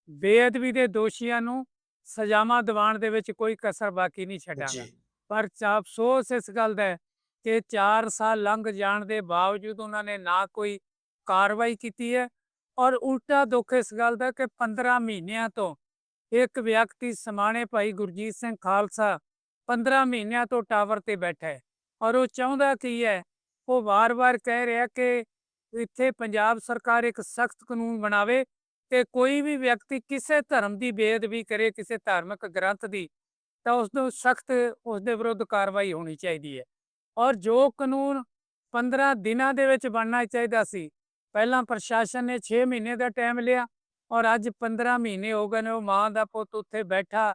ਬੇਅਦਬੀ ਦੇ ਦੋਸ਼ੀਆਂ ਨੂੰ ਸਜ਼ਾਵਾਂ ਦਿਵਾਉਣ ਦੇ ਵਿੱਚ ਕੋਈ ਕਸਰ ਬਾਕੀ ਨਹੀਂ ਛੱਡਾਂਗਾ। ਪਰ ਅਫਸੋਸ ਇਸ ਗੱਲ ਦਾ ਕਿ 4 ਸਾਲ ਲੰਘ ਜਾਣ ਦੇ ਬਾਵਜੂਦ ਉਹਨਾਂ ਨੇ ਨਾ ਕੋਈ ਕਾਰਵਾਈ ਕੀਤੀ ਹੈ ਔਰ ਉਲਟਾ ਦੁੱਖ ਇਸ ਗੱਲ ਦਾ ਕਿ 15 ਮਹੀਨਿਆਂ ਤੋਂ ਇੱਕ ਵਿਅਕਤੀ ਸਮਾਣੇ ਭਾਈ ਗੁਰਜੀਤ ਸਿੰਘ ਖਾਲਸਾ 15 ਮਹੀਨਿਆਂ ਤੋਂ ਟਾਵਰ ਤੇ ਬੈਠਾ ਹੈ ਔਰ ਉਹ ਚਾਹੁੰਦਾ ਕੀ ਹੈ? ਉਹ ਵਾਰ-ਵਾਰ ਕਹਿ ਰਿਹਾ ਕਿ ਇੱਥੇ ਪੰਜਾਬ ਸਰਕਾਰ ਇੱਕ ਸਖਤ ਕਾਨੂੰਨ ਬਣਾਵੇ ਕਿ ਕੋਈ ਵੀ ਵਿਅਕਤੀ ਕਿਸੇ ਧਰਮ ਦੀ ਬੇਅਦਬੀ ਕਰੇ, ਕਿਸੇ ਧਾਰਮਿਕ ਗ੍ਰੰਥ ਦੀ, ਤਾਂ ਉਸ ਨੂੰ ਸਖਤ ਉਸ ਦੇ ਵਿਰੁੱਧ ਕਾਰਵਾਈ ਹੋਣੀ ਚਾਹੀਦੀ ਹੈ। ਔਰ ਜੋ ਕਾਨੂੰਨ 15 ਦਿਨਾਂ ਦੇ ਵਿੱਚ ਬਣਨਾ ਚਾਹੀਦਾ ਸੀ, ਪਹਿਲਾਂ ਪ੍ਰਸ਼ਾਸਨ ਨੇ 6 ਮਹੀਨੇ ਦਾ ਟਾਈਮ ਲਿਆ ਔਰ ਅੱਜ 15 ਮਹੀਨੇ ਹੋ ਗਏ ਨੇ, ਉਹ ਮਾਂ ਦਾ ਪੁੱਤ ਉੱਥੇ ਬੈਠਾ,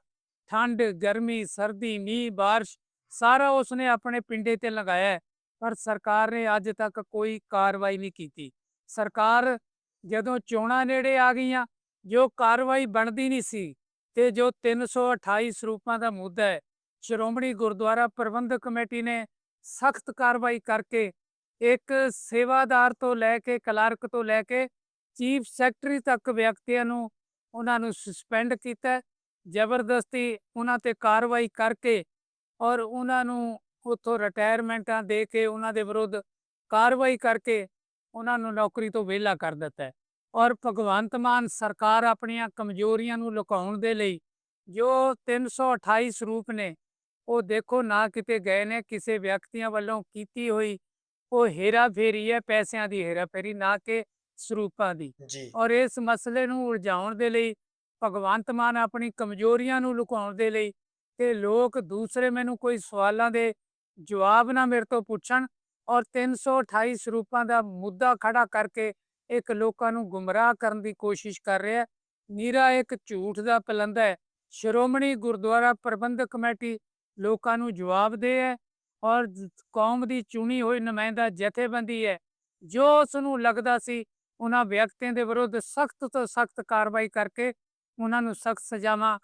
ਠੰਡ, ਗਰਮੀ, ਸਰਦੀ, ਮੀਂਹ, ਬਾਰਿਸ਼, ਸਾਰਾ ਉਸਨੇ ਆਪਣੇ ਪਿੰਡੇ ਤੇ ਲਗਾਇਆ ਪਰ ਸਰਕਾਰ ਨੇ ਅੱਜ ਤੱਕ ਕੋਈ ਕਾਰਵਾਈ ਨਹੀਂ ਕੀਤੀ। ਸਰਕਾਰ ਜਦੋਂ ਚੋਣਾਂ ਨੇੜੇ ਆ ਗਈਆਂ, ਜੋ ਕਾਰਵਾਈ ਬਣਦੀ ਨਹੀਂ ਸੀ ਤੇ ਜੋ 328 ਸਰੂਪਾਂ ਦਾ ਮੁੱਦਾ ਹੈ, ਸ਼੍ਰੋਮਣੀ ਗੁਰਦੁਆਰਾ ਪ੍ਰਬੰਧਕ ਕਮੇਟੀ ਨੇ ਸਖਤ ਕਾਰਵਾਈ ਕਰਕੇ ਇੱਕ ਸੇਵਾਦਾਰ ਤੋਂ ਲੈ ਕੇ ਕਲਰਕ ਤੋਂ ਲੈ ਕੇ ਚੀਫ ਸੈਕਟਰੀ ਤੱਕ ਵਿਅਕਤੀਆਂ ਨੂੰ ਉਹਨਾਂ ਨੂੰ ਸਸਪੈਂਡ ਕੀਤਾ ਜ਼ਬਰਦਸਤੀ ਉਹਨਾਂ ਤੇ ਕਾਰਵਾਈ ਕਰਕੇ ਔਰ ਉਹਨਾਂ ਨੂੰ ਉੱਥੋਂ ਰਿਟਾਇਰਮੈਂਟਾਂ ਦੇ ਕੇ ਉਹਨਾਂ ਦੇ ਵਿਰੁੱਧ ਕਾਰਵਾਈ ਕਰਕੇ ਉਹਨਾਂ ਨੂੰ ਨੌਕਰੀ ਤੋਂ ਵਿਹਲਾ ਕਰ ਦਿੱਤਾ ਹੈ। ਔਰ ਭਗਵੰਤ ਮਾਨ ਸਰਕਾਰ ਆਪਣੀਆਂ ਕਮਜ਼ੋਰੀਆਂ ਨੂੰ ਲੁਕਾਉਣ ਦੇ ਲਈ ਜੋ 328 ਸਰੂਪ ਨੇ ਉਹ ਦੇਖੋ ਨਾ ਕਿਤੇ ਗਏ ਨੇ ਕਿਸੇ ਵਿਅਕਤੀਆਂ ਵੱਲੋਂ ਕੀਤੀ ਹੋਈ ਉਹ ਹੇਰਾ ਫੇਰੀ ਹੈ ਪੈਸਿਆਂ ਦੀ ਹੇਰਾ ਫੇਰੀ ਨਾ ਕਿ ਸਰੂਪਾਂ ਦੀ। ਔਰ ਇਸ ਮਸਲੇ ਨੂੰ ਉਲਝਾਉਣ ਦੇ ਲਈ ਭਗਵੰਤ ਮਾਨ ਆਪਣੀ ਕਮਜ਼ੋਰੀਆਂ ਨੂੰ ਲੁਕਾਉਣ ਦੇ ਲਈ ਕਿ ਲੋਕ ਦੂਸਰੇ ਮੈਨੂੰ ਕੋਈ ਸਵਾਲਾਂ ਦੇ ਜਵਾਬ ਨਾ ਮੇਰੇ ਤੋਂ ਪੁੱਛਣ ਔਰ 328 ਸਰੂਪਾਂ ਦਾ ਮੁੱਦਾ ਖੜਾ ਕਰਕੇ ਇੱਕ ਲੋਕਾਂ ਨੂੰ ਗੁੰਮਰਾਹ ਕਰਨ ਦੀ ਕੋਸ਼ਿਸ਼ ਕਰ ਰਿਹਾ ਨੀਰਾ ਇੱਕ ਝੂਠ ਦਾ ਪਲੰਦਾ ਹੈ। ਸ਼੍ਰੋਮਣੀ ਗੁਰਦੁਆਰਾ ਪ੍ਰਬੰਧਕ ਕਮੇਟੀ ਲੋਕਾਂ ਨੂੰ ਜਵਾਬ ਦੇ ਹੈ ਔਰ ਕੌਮ ਦੀ ਚੁਣੀ ਹੋਈ ਨੁਮਾਇੰਦਾ ਜਥੇਬੰਦੀ ਹੈ। ਜੋ ਉਸ ਨੂੰ ਲੱਗਦਾ ਸੀ ਉਹਨਾਂ ਵਿਅਕਤੀਆਂ ਦੇ ਵਿਰੁੱਧ ਸਖਤ ਤੋਂ ਸਖਤ ਕਾਰਵਾਈ ਕਰਕੇ ਉਹਨਾਂ ਨੂੰ ਸਖਤ ਸਜ਼ਾਵਾਂ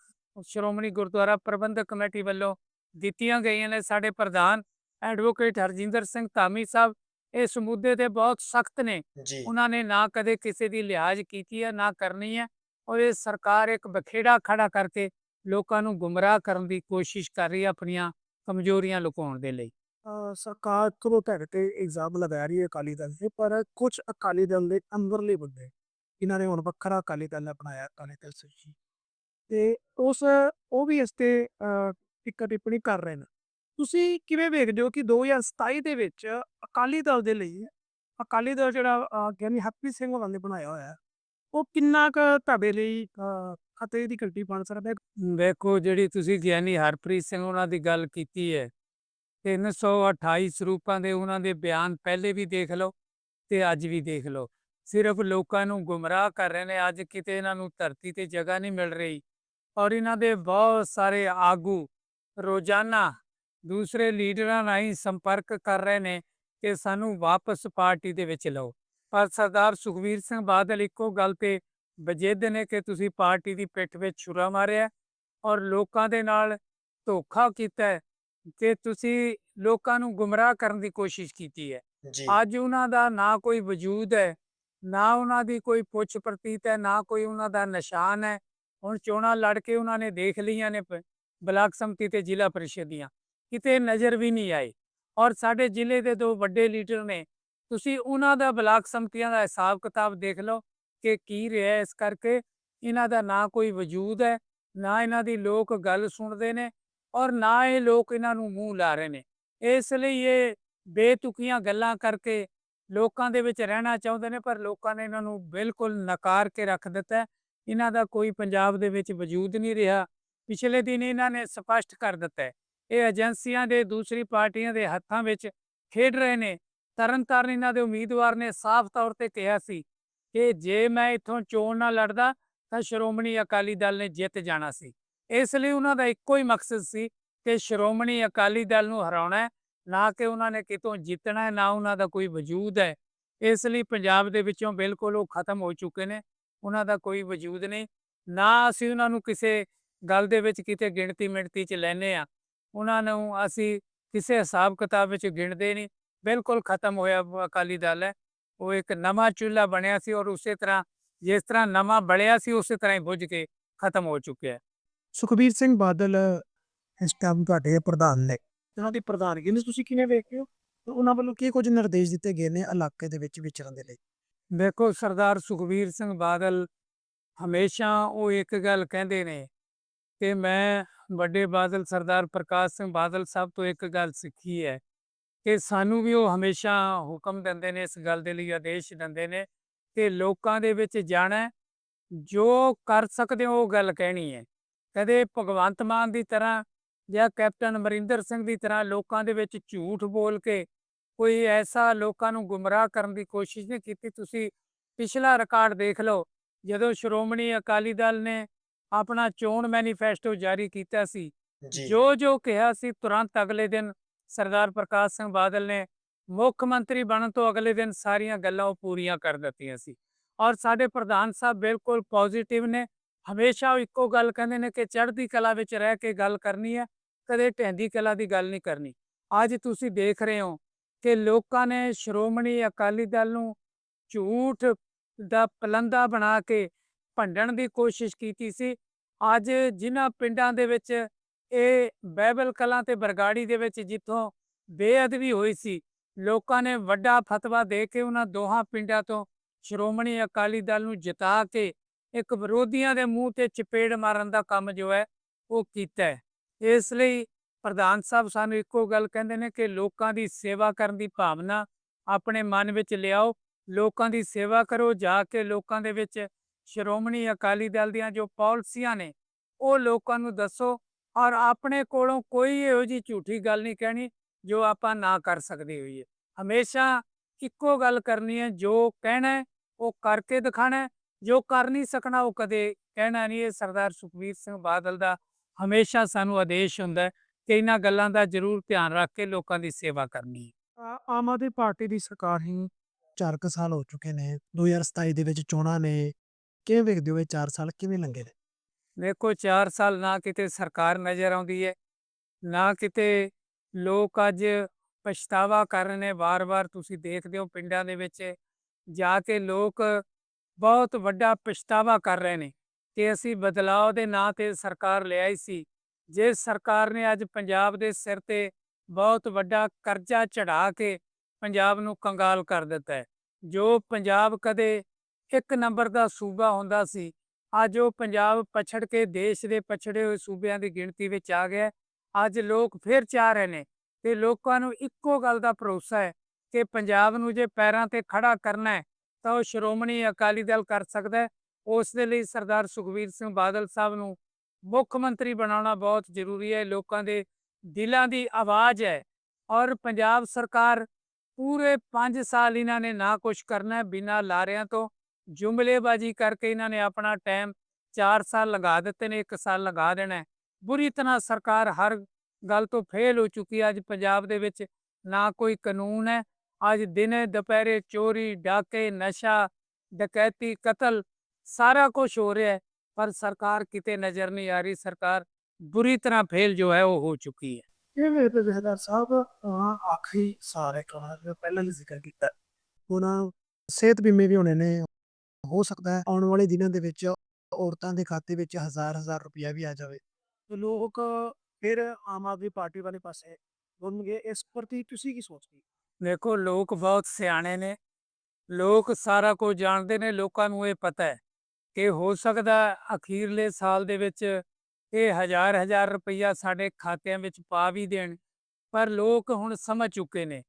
ਸ਼੍ਰੋਮਣੀ ਗੁਰਦੁਆਰਾ ਪ੍ਰਬੰਧਕ ਕਮੇਟੀ ਵੱਲੋਂ ਦਿੱਤੀਆਂ ਗਈਆਂ ਨੇ। ਸਾਡੇ ਪ੍ਰਧਾਨ ਐਡਵੋਕੇਟ ਹਰਜਿੰਦਰ ਸਿੰਘ ਧਾਮੀ ਸਾਹਿਬ ਇਸ ਮੁੱਦੇ ਤੇ ਬਹੁਤ ਸਖਤ ਨੇ। ਉਹਨਾਂ ਨੇ ਨਾ ਕਦੇ ਕਿਸੇ ਦੀ ਲਿਹਾਜ਼ ਕੀਤੀ ਹੈ ਨਾ ਕਰਨੀ ਹੈ ਔਰ ਇਹ ਸਰਕਾਰ ਇੱਕ ਬਖੇੜਾ ਖੜਾ ਕਰਕੇ ਲੋਕਾਂ ਨੂੰ ਗੁੰਮਰਾਹ ਕਰਨ ਦੀ ਕੋਸ਼ਿਸ਼ ਕਰ ਰਹੀ ਹੈ ਆਪਣੀਆਂ ਕਮਜ਼ੋਰੀਆਂ ਲੁਕਾਉਣ ਦੇ ਲਈ। ਸਰਕਾਰ ਤੋਂ ਤੁਹਾਡੇ ਤੇ ਇਲਜ਼ਾਮ ਲਗਾ ਰਹੀ ਹੈ ਅਕਾਲੀ ਦਲ ਤੇ ਪਰ ਕੁਝ ਅਕਾਲੀ ਦਲ ਦੇ ਅੰਦਰਲੇ ਬੰਦੇ ਇਹਨਾਂ ਨੇ ਹੁਣ ਵੱਖਰਾ ਅਕਾਲੀ ਦਲ ਬਣਾਇਆ ਅਕਾਲੀ ਦਲ ਸੱਚੀ। ਤੇ ਉਸ ਉਹ ਵੀ ਇਸ ਤੇ ਟਿੱਕਾ ਟਿੱਪਣੀ ਕਰ ਰਹੇ ਨੇ। ਤੁਸੀਂ ਕਿਵੇਂ ਵੇਖਦੇ ਹੋ ਕਿ 2027 ਦੇ ਵਿੱਚ ਅਕਾਲੀ ਦਲ ਦੇ ਲਈ ਅਕਾਲੀ ਦਲ ਜਿਹੜਾ ਅ, ਗਿਆਨੀ ਹੈਪੀ ਸਿੰਘ ਹੋਰਾਂ ਨੇ ਬਣਾਇਆ ਹੋਇਆ ਹੈ, ਉਹ ਕਿੰਨਾ ਕੁ ਤੁਹਾਡੇ ਲਈ ਅ, ਖਤਰੇ ਦੀ ਘੰਟੀ ਬਣ ਸਕਦਾ ਹੈ? ਵੇਖੋ ਜਿਹੜੀ ਤੁਸੀਂ ਗਿਆਨੀ ਹਰਪ੍ਰੀਤ ਸਿੰਘ ਉਹਨਾਂ ਦੀ ਗੱਲ ਕੀਤੀ ਹੈ 328 ਸਰੂਪਾਂ ਦੇ ਉਹਨਾਂ ਦੇ ਬਿਆਨ ਪਹਿਲੇ ਵੀ ਦੇਖ ਲਓ ਤੇ ਅੱਜ ਵੀ ਦੇਖ ਲਓ। ਸਿਰਫ ਲੋਕਾਂ ਨੂੰ ਗੁੰਮਰਾਹ ਕਰ ਰਹੇ ਨੇ ਅੱਜ ਕਿਤੇ ਇਹਨਾਂ ਨੂੰ ਧਰਤੀ ਤੇ ਜਗ੍ਹਾ ਨਹੀਂ ਮਿਲ ਰਹੀ ਔਰ ਇਹਨਾਂ ਦੇ ਬਹੁਤ ਸਾਰੇ ਆਗੂ ਰੋਜ਼ਾਨਾ ਦੂਸਰੇ ਲੀਡਰਾਂ ਰਾਹੀਂ ਸੰਪਰਕ ਕਰ ਰਹੇ ਨੇ ਕਿ ਸਾਨੂੰ ਵਾਪਸ ਪਾਰਟੀ ਦੇ ਵਿੱਚ ਲਓ। ਪਰ ਸਰਦਾਰ ਸੁਖਬੀਰ ਸਿੰਘ ਬਾਦਲ ਇੱਕੋ ਗੱਲ ਤੇ ਬਜਿੱਦ ਨੇ ਕਿ ਤੁਸੀਂ ਪਾਰਟੀ ਦੀ ਪਿੱਠ ਵਿੱਚ ਛੁਰਾ ਮਾਰਿਆ ਔਰ ਲੋਕਾਂ ਦੇ ਨਾਲ ਧੋਖਾ ਕੀਤਾ ਕਿ ਤੁਸੀਂ ਲੋਕਾਂ ਨੂੰ ਗੁੰਮਰਾਹ ਕਰਨ ਦੀ ਕੋਸ਼ਿਸ਼ ਕੀਤੀ ਹੈ। ਅੱਜ ਉਹਨਾਂ ਦਾ ਨਾ ਕੋਈ ਵਜੂਦ ਹੈ ਨਾ ਉਹਨਾਂ ਦੀ ਕੋਈ ਪੁੱਛ ਪ੍ਰਤੀਤ ਹੈ ਨਾ ਕੋਈ ਉਹਨਾਂ ਦਾ ਨਿਸ਼ਾਨ ਹੈ। ਹੁਣ ਚੋਣਾਂ ਲੜ ਕੇ ਉਹਨਾਂ ਨੇ ਦੇਖ ਲਈਆਂ ਨੇ ਬਲਾਕ ਸੰਮਤੀ ਤੇ ਜ਼ਿਲ੍ਹਾ ਪਰਿਸ਼ਦ ਦੀਆਂ। ਕਿਤੇ ਨਜ਼ਰ ਵੀ ਨਹੀਂ ਆਏ ਔਰ ਸਾਡੇ ਜ਼ਿਲ੍ਹੇ ਦੇ ਦੋ ਵੱਡੇ ਲੀਡਰ ਨੇ, ਤੁਸੀਂ ਉਹਨਾਂ ਦਾ ਬਲਾਕ ਸੰਮਤੀਆਂ ਦਾ ਹਿਸਾਬ ਕਿਤਾਬ ਦੇਖ ਲਓ ਕਿ ਕੀ ਰਿਹਾ ਇਸ ਕਰਕੇ। ਇਹਨਾਂ ਦਾ ਨਾ ਕੋਈ ਵਜੂਦ ਹੈ, ਨਾ ਇਹਨਾਂ ਦੀ ਲੋਕ ਗੱਲ ਸੁਣਦੇ ਨੇ ਔਰ ਨਾ ਇਹ ਲੋਕ ਇਹਨਾਂ ਨੂੰ ਮੂੰਹ ਲਾ ਰਹੇ ਨੇ। ਇਸ ਲਈ ਇਹ ਬੇਤੁਕੀਆਂ ਗੱਲਾਂ ਕਰਕੇ ਲੋਕਾਂ ਦੇ ਵਿੱਚ ਰਹਿਣਾ ਚਾਹੁੰਦੇ ਨੇ, ਪਰ ਲੋਕਾਂ ਨੇ ਇਹਨਾਂ ਨੂੰ ਬਿਲਕੁਲ ਨਕਾਰ ਕੇ ਰੱਖ ਦਿੱਤਾ ਇਹਨਾਂ ਦਾ ਕੋਈ ਪੰਜਾਬ ਦੇ ਵਿੱਚ ਵਜੂਦ ਨਹੀਂ ਰਿਹਾ। ਪਿਛਲੇ ਦਿਨ ਇਹਨਾਂ ਨੇ ਸਪਸ਼ਟ ਕਰ ਦਿੱਤਾ ਇਹ ਏਜੰਸੀਆਂ ਦੇ ਦੂਸਰੀ ਪਾਰਟੀਆਂ ਦੇ ਹੱਥਾਂ ਵਿੱਚ ਖੇਡ ਰਹੇ ਨੇ। ਤਰਨਤਾਰਨ ਇਹਨਾਂ ਦੇ ਉਮੀਦਵਾਰ ਨੇ ਸਾਫ਼ ਤੌਰ ਤੇ ਕਿਹਾ ਸੀ ਕਿ ਜੇ ਮੈਂ ਇੱਥੋਂ ਚੋਣ ਨਾ ਲੜਦਾ ਤਾਂ ਸ਼੍ਰੋਮਣੀ ਅਕਾਲੀ ਦਲ ਨੇ ਜਿੱਤ ਜਾਣਾ ਸੀ। ਇਸ ਲਈ ਉਹਨਾਂ ਦਾ ਇੱਕੋ ਹੀ ਮਕਸਦ ਸੀ ਕਿ ਸ਼੍ਰੋਮਣੀ ਅਕਾਲੀ ਦਲ ਨੂੰ ਹਰਾਉਣਾ ਹੈ, ਨਾ ਕਿ ਉਹਨਾਂ ਨੇ ਕਿਤੋਂ ਜਿੱਤਣਾ ਹੈ, ਨਾ ਉਹਨਾਂ ਦਾ ਕੋਈ ਵਜੂਦ ਹੈ। ਇਸ ਲਈ ਪੰਜਾਬ ਦੇ ਵਿੱਚੋਂ ਬਿਲਕੁਲ ਉਹ ਖਤਮ ਹੋ ਚੁੱਕੇ ਨੇ, ਉਹਨਾਂ ਦਾ ਕੋਈ ਵਜੂਦ ਨਹੀਂ। ਨਾ ਅਸੀਂ ਉਹਨਾਂ ਨੂੰ ਕਿਸੇ ਗੱਲ ਦੇ ਵਿੱਚ ਕਿਤੇ ਗਿਣਤੀ ਮਿਣਤੀ 'ਚ ਲੈਨੇ ਆ ਉਹਨਾਂ ਨੂੰ ਅਸੀਂ ਕਿਸੇ ਹਿਸਾਬ ਕਿਤਾਬ ਵਿੱਚ ਗਿਣਦੇ ਨਹੀਂ ਬਿਲਕੁਲ ਖਤਮ ਹੋਇਆ ਅਕਾਲੀ ਦਲ ਹੈ। ਉਹ ਇੱਕ ਨਵਾਂ ਚੁੱਲ੍ਹਾ ਬਣਿਆ ਸੀ ਔਰ ਉਸੇ ਤਰ੍ਹਾਂ ਜਿਸ ਤਰ੍ਹਾਂ ਨਵਾਂ ਬਲਿਆ ਸੀ ਉਸੇ ਤਰ੍ਹਾਂ ਹੀ ਬੁੱਝ ਕੇ ਖਤਮ ਹੋ ਚੁੱਕਿਆ ਹੈ। ਸੁਖਬੀਰ ਸਿੰਘ ਬਾਦਲ ਇਸ ਟਾਈਮ ਤੁਹਾਡੇ ਪ੍ਰਧਾਨ ਨੇ। ਉਹਨਾਂ ਦੀ ਪ੍ਰਧਾਨਗੀ ਨੂੰ ਤੁਸੀਂ ਕਿਵੇਂ ਵੇਖਦੇ ਹੋ? ਉਹਨਾਂ ਵੱਲੋਂ ਕੀ ਕੁਝ ਨਿਰਦੇਸ਼ ਦਿੱਤੇ ਗਏ ਨੇ ਇਲਾਕੇ ਦੇ ਵਿੱਚ ਵਿਚਰਨ ਦੇ ਲਈ? ਦੇਖੋ ਸਰਦਾਰ ਸੁਖਬੀਰ ਸਿੰਘ ਬਾਦਲ ਹਮੇਸ਼ਾ ਉਹ ਇੱਕ ਗੱਲ ਕਹਿੰਦੇ ਨੇ ਕਿ ਮੈਂ ਵੱਡੇ ਬਾਦਲ ਸਰਦਾਰ ਪ੍ਰਕਾਸ਼ ਸਿੰਘ ਬਾਦਲ ਸਾਹਿਬ ਤੋਂ ਇੱਕ ਗੱਲ ਸਿੱਖੀ ਹੈ ਕਿ ਸਾਨੂੰ ਵੀ ਉਹ ਹਮੇਸ਼ਾ ਹੁਕਮ ਦਿੰਦੇ ਨੇ, ਇਸ ਗੱਲ ਦੇ ਲਈ ਆਦੇਸ਼ ਦਿੰਦੇ ਨੇ ਕਿ ਲੋਕਾਂ ਦੇ ਵਿੱਚ ਜਾਣਾ ਜੋ ਕਰ ਸਕਦੇ ਹੋ ਉਹ ਗੱਲ ਕਹਿਣੀ ਹੈ। ਕਦੇ ਭਗਵੰਤ ਮਾਨ ਦੀ ਤਰ੍ਹਾਂ ਜਾਂ ਕੈਪਟਨ ਅਮਰਿੰਦਰ ਸਿੰਘ ਦੀ ਤਰ੍ਹਾਂ ਲੋਕਾਂ ਦੇ ਵਿੱਚ ਝੂਠ ਬੋਲ ਕੇ ਕੋਈ ਐਸਾ ਲੋਕਾਂ ਨੂੰ ਗੁੰਮਰਾਹ ਕਰਨ ਦੀ ਕੋਸ਼ਿਸ਼ ਨਹੀਂ ਕੀਤੀ, ਤੁਸੀਂ ਪਿਛਲਾ ਰਿਕਾਰਡ ਦੇਖ ਲਓ, ਜਦੋਂ ਸ਼੍ਰੋਮਣੀ ਅਕਾਲੀ ਦਲ ਨੇ ਆਪਣਾ ਚੋਣ ਮੈਨੀਫੈਸਟੋ ਜਾਰੀ ਕੀਤਾ ਸੀ। ਜੋ। ਜੋ ਕਿਹਾ ਸੀ ਤੁਰੰਤ ਅਗਲੇ ਦਿਨ ਸਰਦਾਰ ਪ੍ਰਕਾਸ਼ ਸਿੰਘ ਬਾਦਲ ਨੇ ਮੁੱਖ ਮੰਤਰੀ ਬਣਨ ਤੋਂ ਅਗਲੇ ਦਿਨ ਸਾਰੀਆਂ ਗੱਲਾਂ ਉਹ ਪੂਰੀਆਂ ਕਰ ਦਿੱਤੀਆਂ ਸੀ। ਔਰ ਸਾਡੇ ਪ੍ਰਧਾਨ ਸਾਹਿਬ ਬਿਲਕੁਲ ਪੋਜ਼ਿਟਿਵ ਨੇ। ਹਮੇਸ਼ਾ ਉਹ ਇੱਕੋ ਗੱਲ ਕਹਿੰਦੇ ਨੇ ਕਿ ਚੜ੍ਹਦੀ ਕਲਾ ਵਿੱਚ ਰਹਿ ਕੇ ਗੱਲ ਕਰਨੀ ਹੈ ਕਦੇ ਢਹਿੰਦੀ ਕਲਾ ਦੀ ਗੱਲ ਨਹੀਂ ਕਰਨੀ। ਅੱਜ ਤੁਸੀਂ ਦੇਖ ਰਹੇ ਹੋ ਕਿ ਲੋਕਾਂ ਨੇ ਸ਼੍ਰੋਮਣੀ ਅਕਾਲੀ ਦਲ ਨੂੰ ਝੂਠ ਦਾ ਪਲੰਦਾ ਬਣਾ ਕੇ ਭੰਡਣ ਦੀ ਕੋਸ਼ਿਸ਼ ਕੀਤੀ ਸੀ। ਅੱਜ ਜਿਨ੍ਹਾਂ ਪਿੰਡਾਂ ਦੇ ਵਿੱਚ ਇਹ ਬਹਿਬਲ ਕਲਾਂ ਤੇ ਬਰਗਾੜੀ ਦੇ ਵਿੱਚ ਜਿੱਥੋਂ ਬੇਅਦਬੀ ਹੋਈ ਸੀ, ਲੋਕਾਂ ਨੇ ਵੱਡਾ ਫਤਵਾ ਦੇ ਕੇ ਉਹਨਾਂ ਦੋਹਾਂ ਪਿੰਡਾਂ ਤੋਂ ਸ਼੍ਰੋਮਣੀ ਅਕਾਲੀ ਦਲ ਨੂੰ ਜਿਤਾ ਕੇ ਇੱਕ ਵਿਰੋਧੀਆਂ ਦੇ ਮੂੰਹ ਤੇ ਚਪੇੜ ਮਾਰਨ ਦਾ ਕੰਮ ਜੋ ਹੈ ਉਹ ਕੀਤਾ ਹੈ। ਇਸ ਲਈ ਪ੍ਰਧਾਨ ਸਾਹਿਬ ਸਾਨੂੰ ਇੱਕੋ ਗੱਲ ਕਹਿੰਦੇ ਨੇ ਕਿ ਲੋਕਾਂ ਦੀ ਸੇਵਾ ਕਰਨ ਦੀ ਭਾਵਨਾ ਆਪਣੇ ਮਨ ਵਿੱਚ ਲਿਆਓ, ਲੋਕਾਂ ਦੀ ਸੇਵਾ ਕਰੋ, ਜਾ ਕੇ ਲੋਕਾਂ ਦੇ ਵਿੱਚ ਸ਼੍ਰੋਮਣੀ ਅਕਾਲੀ ਦਲ ਦੀਆਂ ਜੋ ਪਾਲਿਸੀਆਂ ਨੇ, ਉਹ ਲੋਕਾਂ ਨੂੰ ਦੱਸੋ ਔਰ ਆਪਣੇ ਕੋਲੋਂ ਕੋਈ ਇਹੋ ਜਿਹੀ ਝੂਠੀ ਗੱਲ ਨਹੀਂ ਕਹਿਣੀ ਜੋ ਆਪਾਂ ਨਾ ਕਰ ਸਕਦੇ ਹੋਈਏ। ਹਮੇਸ਼ਾ ਇੱਕੋ ਗੱਲ ਕਰਨੀ ਹੈ, ਜੋ ਕਹਿਣਾ ਉਹ ਕਰਕੇ ਦਿਖਾਣਾ ਜੋ ਕਰ ਨਹੀਂ ਸਕਣਾ, ਉਹ ਕਦੇ ਕਹਿਣਾ ਨਹੀਂ। ਇਹ ਸਰਦਾਰ ਸੁਖਬੀਰ ਸਿੰਘ ਬਾਦਲ ਦਾ ਹਮੇਸ਼ਾ ਸਾਨੂੰ ਆਦੇਸ਼ ਹੁੰਦਾ ਕਿ ਇਹਨਾਂ ਗੱਲਾਂ ਦਾ ਜ਼ਰੂਰ ਧਿਆਨ ਰੱਖ ਕੇ ਲੋਕਾਂ ਦੀ ਸੇਵਾ ਕਰਨੀ ਹੈ। ਆਮ ਆਦਮੀ ਪਾਰਟੀ ਦੀ ਸਰਕਾਰ ਹੀ 4 ਕੁ ਸਾਲ ਹੋ ਚੁੱਕੇ ਨੇ 2027 ਦੇ ਵਿੱਚ ਚੋਣਾਂ ਨੇ ਕਿਵੇਂ ਵੇਖਦੇ ਹੋ ਇਹ 4 ਸਾਲ ਕਿਵੇਂ ਲੰਘੇ ਨੇ? ਦੇਖੋ 4 ਸਾਲ ਨਾ ਕਿਤੇ ਸਰਕਾਰ ਨਜ਼ਰ ਆਉਂਦੀ ਹੈ ਨਾ ਕਿਤੇ ਲੋਕ ਅੱਜ ਪਛਤਾਵਾ ਕਰ ਰਹੇ ਨੇ। ਵਾਰ-ਵਾਰ ਤੁਸੀਂ ਦੇਖਦੇ ਹੋ ਪਿੰਡਾਂ ਦੇ ਵਿੱਚ ਜਾ ਕੇ ਲੋਕ ਬਹੁਤ ਵੱਡਾ ਪਛਤਾਵਾ ਕਰ ਰਹੇ ਨੇ ਕਿ ਅਸੀਂ ਬਦਲਾਅ ਦੇ ਨਾਂ ਤੇ ਸਰਕਾਰ ਲਿਆਈ ਸੀ। ਜੇ ਸਰਕਾਰ ਨੇ ਅੱਜ ਪੰਜਾਬ ਦੇ ਸਿਰ ਤੇ ਬਹੁਤ ਵੱਡਾ ਕਰਜ਼ਾ ਚੜਾ ਕੇ ਪੰਜਾਬ ਨੂੰ ਕੰਗਾਲ ਕਰ ਦਿੱਤਾ ਹੈ, ਜੋ ਪੰਜਾਬ ਕਦੇ ਇੱਕ ਨੰਬਰ ਦਾ ਸੂਬਾ ਹੁੰਦਾ ਸੀ। ਅੱਜ ਉਹ ਪੰਜਾਬ ਪਛੜ ਕੇ ਦੇਸ਼ ਦੇ ਪਛੜੇ ਹੋਏ ਸੂਬਿਆਂ ਦੀ ਗਿਣਤੀ ਵਿੱਚ ਆ ਗਿਆ ਅੱਜ ਲੋਕ ਫਿਰ ਚਾਹ ਰਹੇ ਨੇ ਤੇ ਲੋਕਾਂ ਨੂੰ ਇੱਕੋ ਗੱਲ ਦਾ ਭਰੋਸਾ ਹੈ ਕਿ ਪੰਜਾਬ ਨੂੰ ਜੇ ਪੈਰਾਂ ਤੇ ਖੜਾ ਕਰਨਾ ਹੈ, ਤਾਂ ਉਹ ਸ਼੍ਰੋਮਣੀ ਅਕਾਲੀ ਦਲ ਕਰ ਸਕਦਾ ਹੈ। ਉਸ ਦੇ ਲਈ ਸਰਦਾਰ ਸੁਖਬੀਰ ਸਿੰਘ ਬਾਦਲ ਸਾਹਿਬ ਨੂੰ ਮੁੱਖ ਮੰਤਰੀ ਬਣਾਉਣਾ ਬਹੁਤ ਜ਼ਰੂਰੀ ਹੈ। ਲੋਕਾਂ ਦੇ ਦਿਲਾਂ ਦੀ ਆਵਾਜ਼ ਹੈ ਔਰ ਪੰਜਾਬ ਸਰਕਾਰ ਪੂਰੇ 5 ਸਾਲ ਇਹਨਾਂ ਨੇ ਨਾ ਕੁਝ ਕਰਨਾ ਹੈ ਬਿਨਾਂ ਲਾਰਿਆਂ ਤੋਂ। ਜੁਮਲੇਬਾਜ਼ੀ ਕਰਕੇ ਇਹਨਾਂ ਨੇ ਆਪਣਾ ਟਾਈਮ 4 ਸਾਲ ਲਗਾ ਦਿੱਤੇ ਨੇ 1 ਸਾਲ ਲਗਾ ਦੇਣਾ ਬੁਰੀ ਤਰ੍ਹਾਂ ਸਰਕਾਰ ਹਰ ਗੱਲ ਤੋਂ ਫੇਲ ਹੋ ਚੁੱਕੀ ਅੱਜ ਪੰਜਾਬ ਦੇ ਵਿੱਚ ਨਾ ਕੋਈ ਕਾਨੂੰਨ ਹੈ। ਅੱਜ ਦਿਨੇ ਦੁਪਹਿਰੇ ਚੋਰੀ, ਡਾਕੇ, ਨਸ਼ਾ, ਡਕੈਤੀ, ਕਤਲ ਸਾਰਾ ਕੁਝ ਹੋ ਰਿਹਾ ਹੈ, ਪਰ ਸਰਕਾਰ ਕਿਤੇ ਨਜ਼ਰ ਨਹੀਂ ਆ ਰਹੀ। ਸਰਕਾਰ ਬੁਰੀ ਤਰ੍ਹਾਂ ਫੇਲ ਜੋ ਹੈ, ਉਹ ਹੋ ਚੁੱਕੀ ਹੈ। ਇਹ ਮੇਰੇ ਜਥੇਦਾਰ ਸਾਹਿਬ ਆਖਰੀ ਸਾਰੇ ਕਹਾਣੀ ਪਹਿਲਾਂ ਹੀ ਜ਼ਿਕਰ ਕੀਤਾ। ਹੁਣ ਸਿਹਤ ਬੀਮੇ ਵੀ ਹੋਣੇ ਨੇ। ਹੋ ਸਕਦਾ ਹੈ ਆਉਣ ਵਾਲੇ ਦਿਨਾਂ ਦੇ ਵਿੱਚ ਔਰਤਾਂ ਦੇ ਖਾਤੇ ਵਿੱਚ ਹਜ਼ਾਰ ਹਜ਼ਾਰ ਰੁਪਇਆ ਵੀ ਆ ਜਾਵੇ। ਤੇ ਲੋਕ ਫਿਰ ਆਮ ਆਦਮੀ ਪਾਰਟੀ ਵਾਲੇ ਪਾਸੇ ਘੁੰਮਣਗੇ ਇਸ ਪ੍ਰਤੀ ਤੁਸੀਂ ਕੀ ਸੋਚਦੇ ਦੇਖੋ ਲੋਕ ਬਹੁਤ ਸਿਆਣੇ ਨੇ ਲੋਕ ਸਾਰਾ ਕੁਝ ਜਾਣਦੇ ਨੇ ਲੋਕਾਂ ਨੂੰ ਇਹ ਪਤਾ ਹੈ ਕਿ ਹੋ ਸਕਦਾ ਅਖੀਰਲੇ ਸਾਲ ਦੇ ਵਿੱਚ ਇਹ ਹਜ਼ਾਰ ਹਜ਼ਾਰ ਰੁਪਈਆ ਸਾਡੇ ਖਾਤਿਆਂ ਵਿੱਚ ਪਾ ਵੀ ਦੇਣ ਪਰ ਲੋਕ ਹੁਣ ਸਮਝ ਚੁੱਕੇ ਨੇ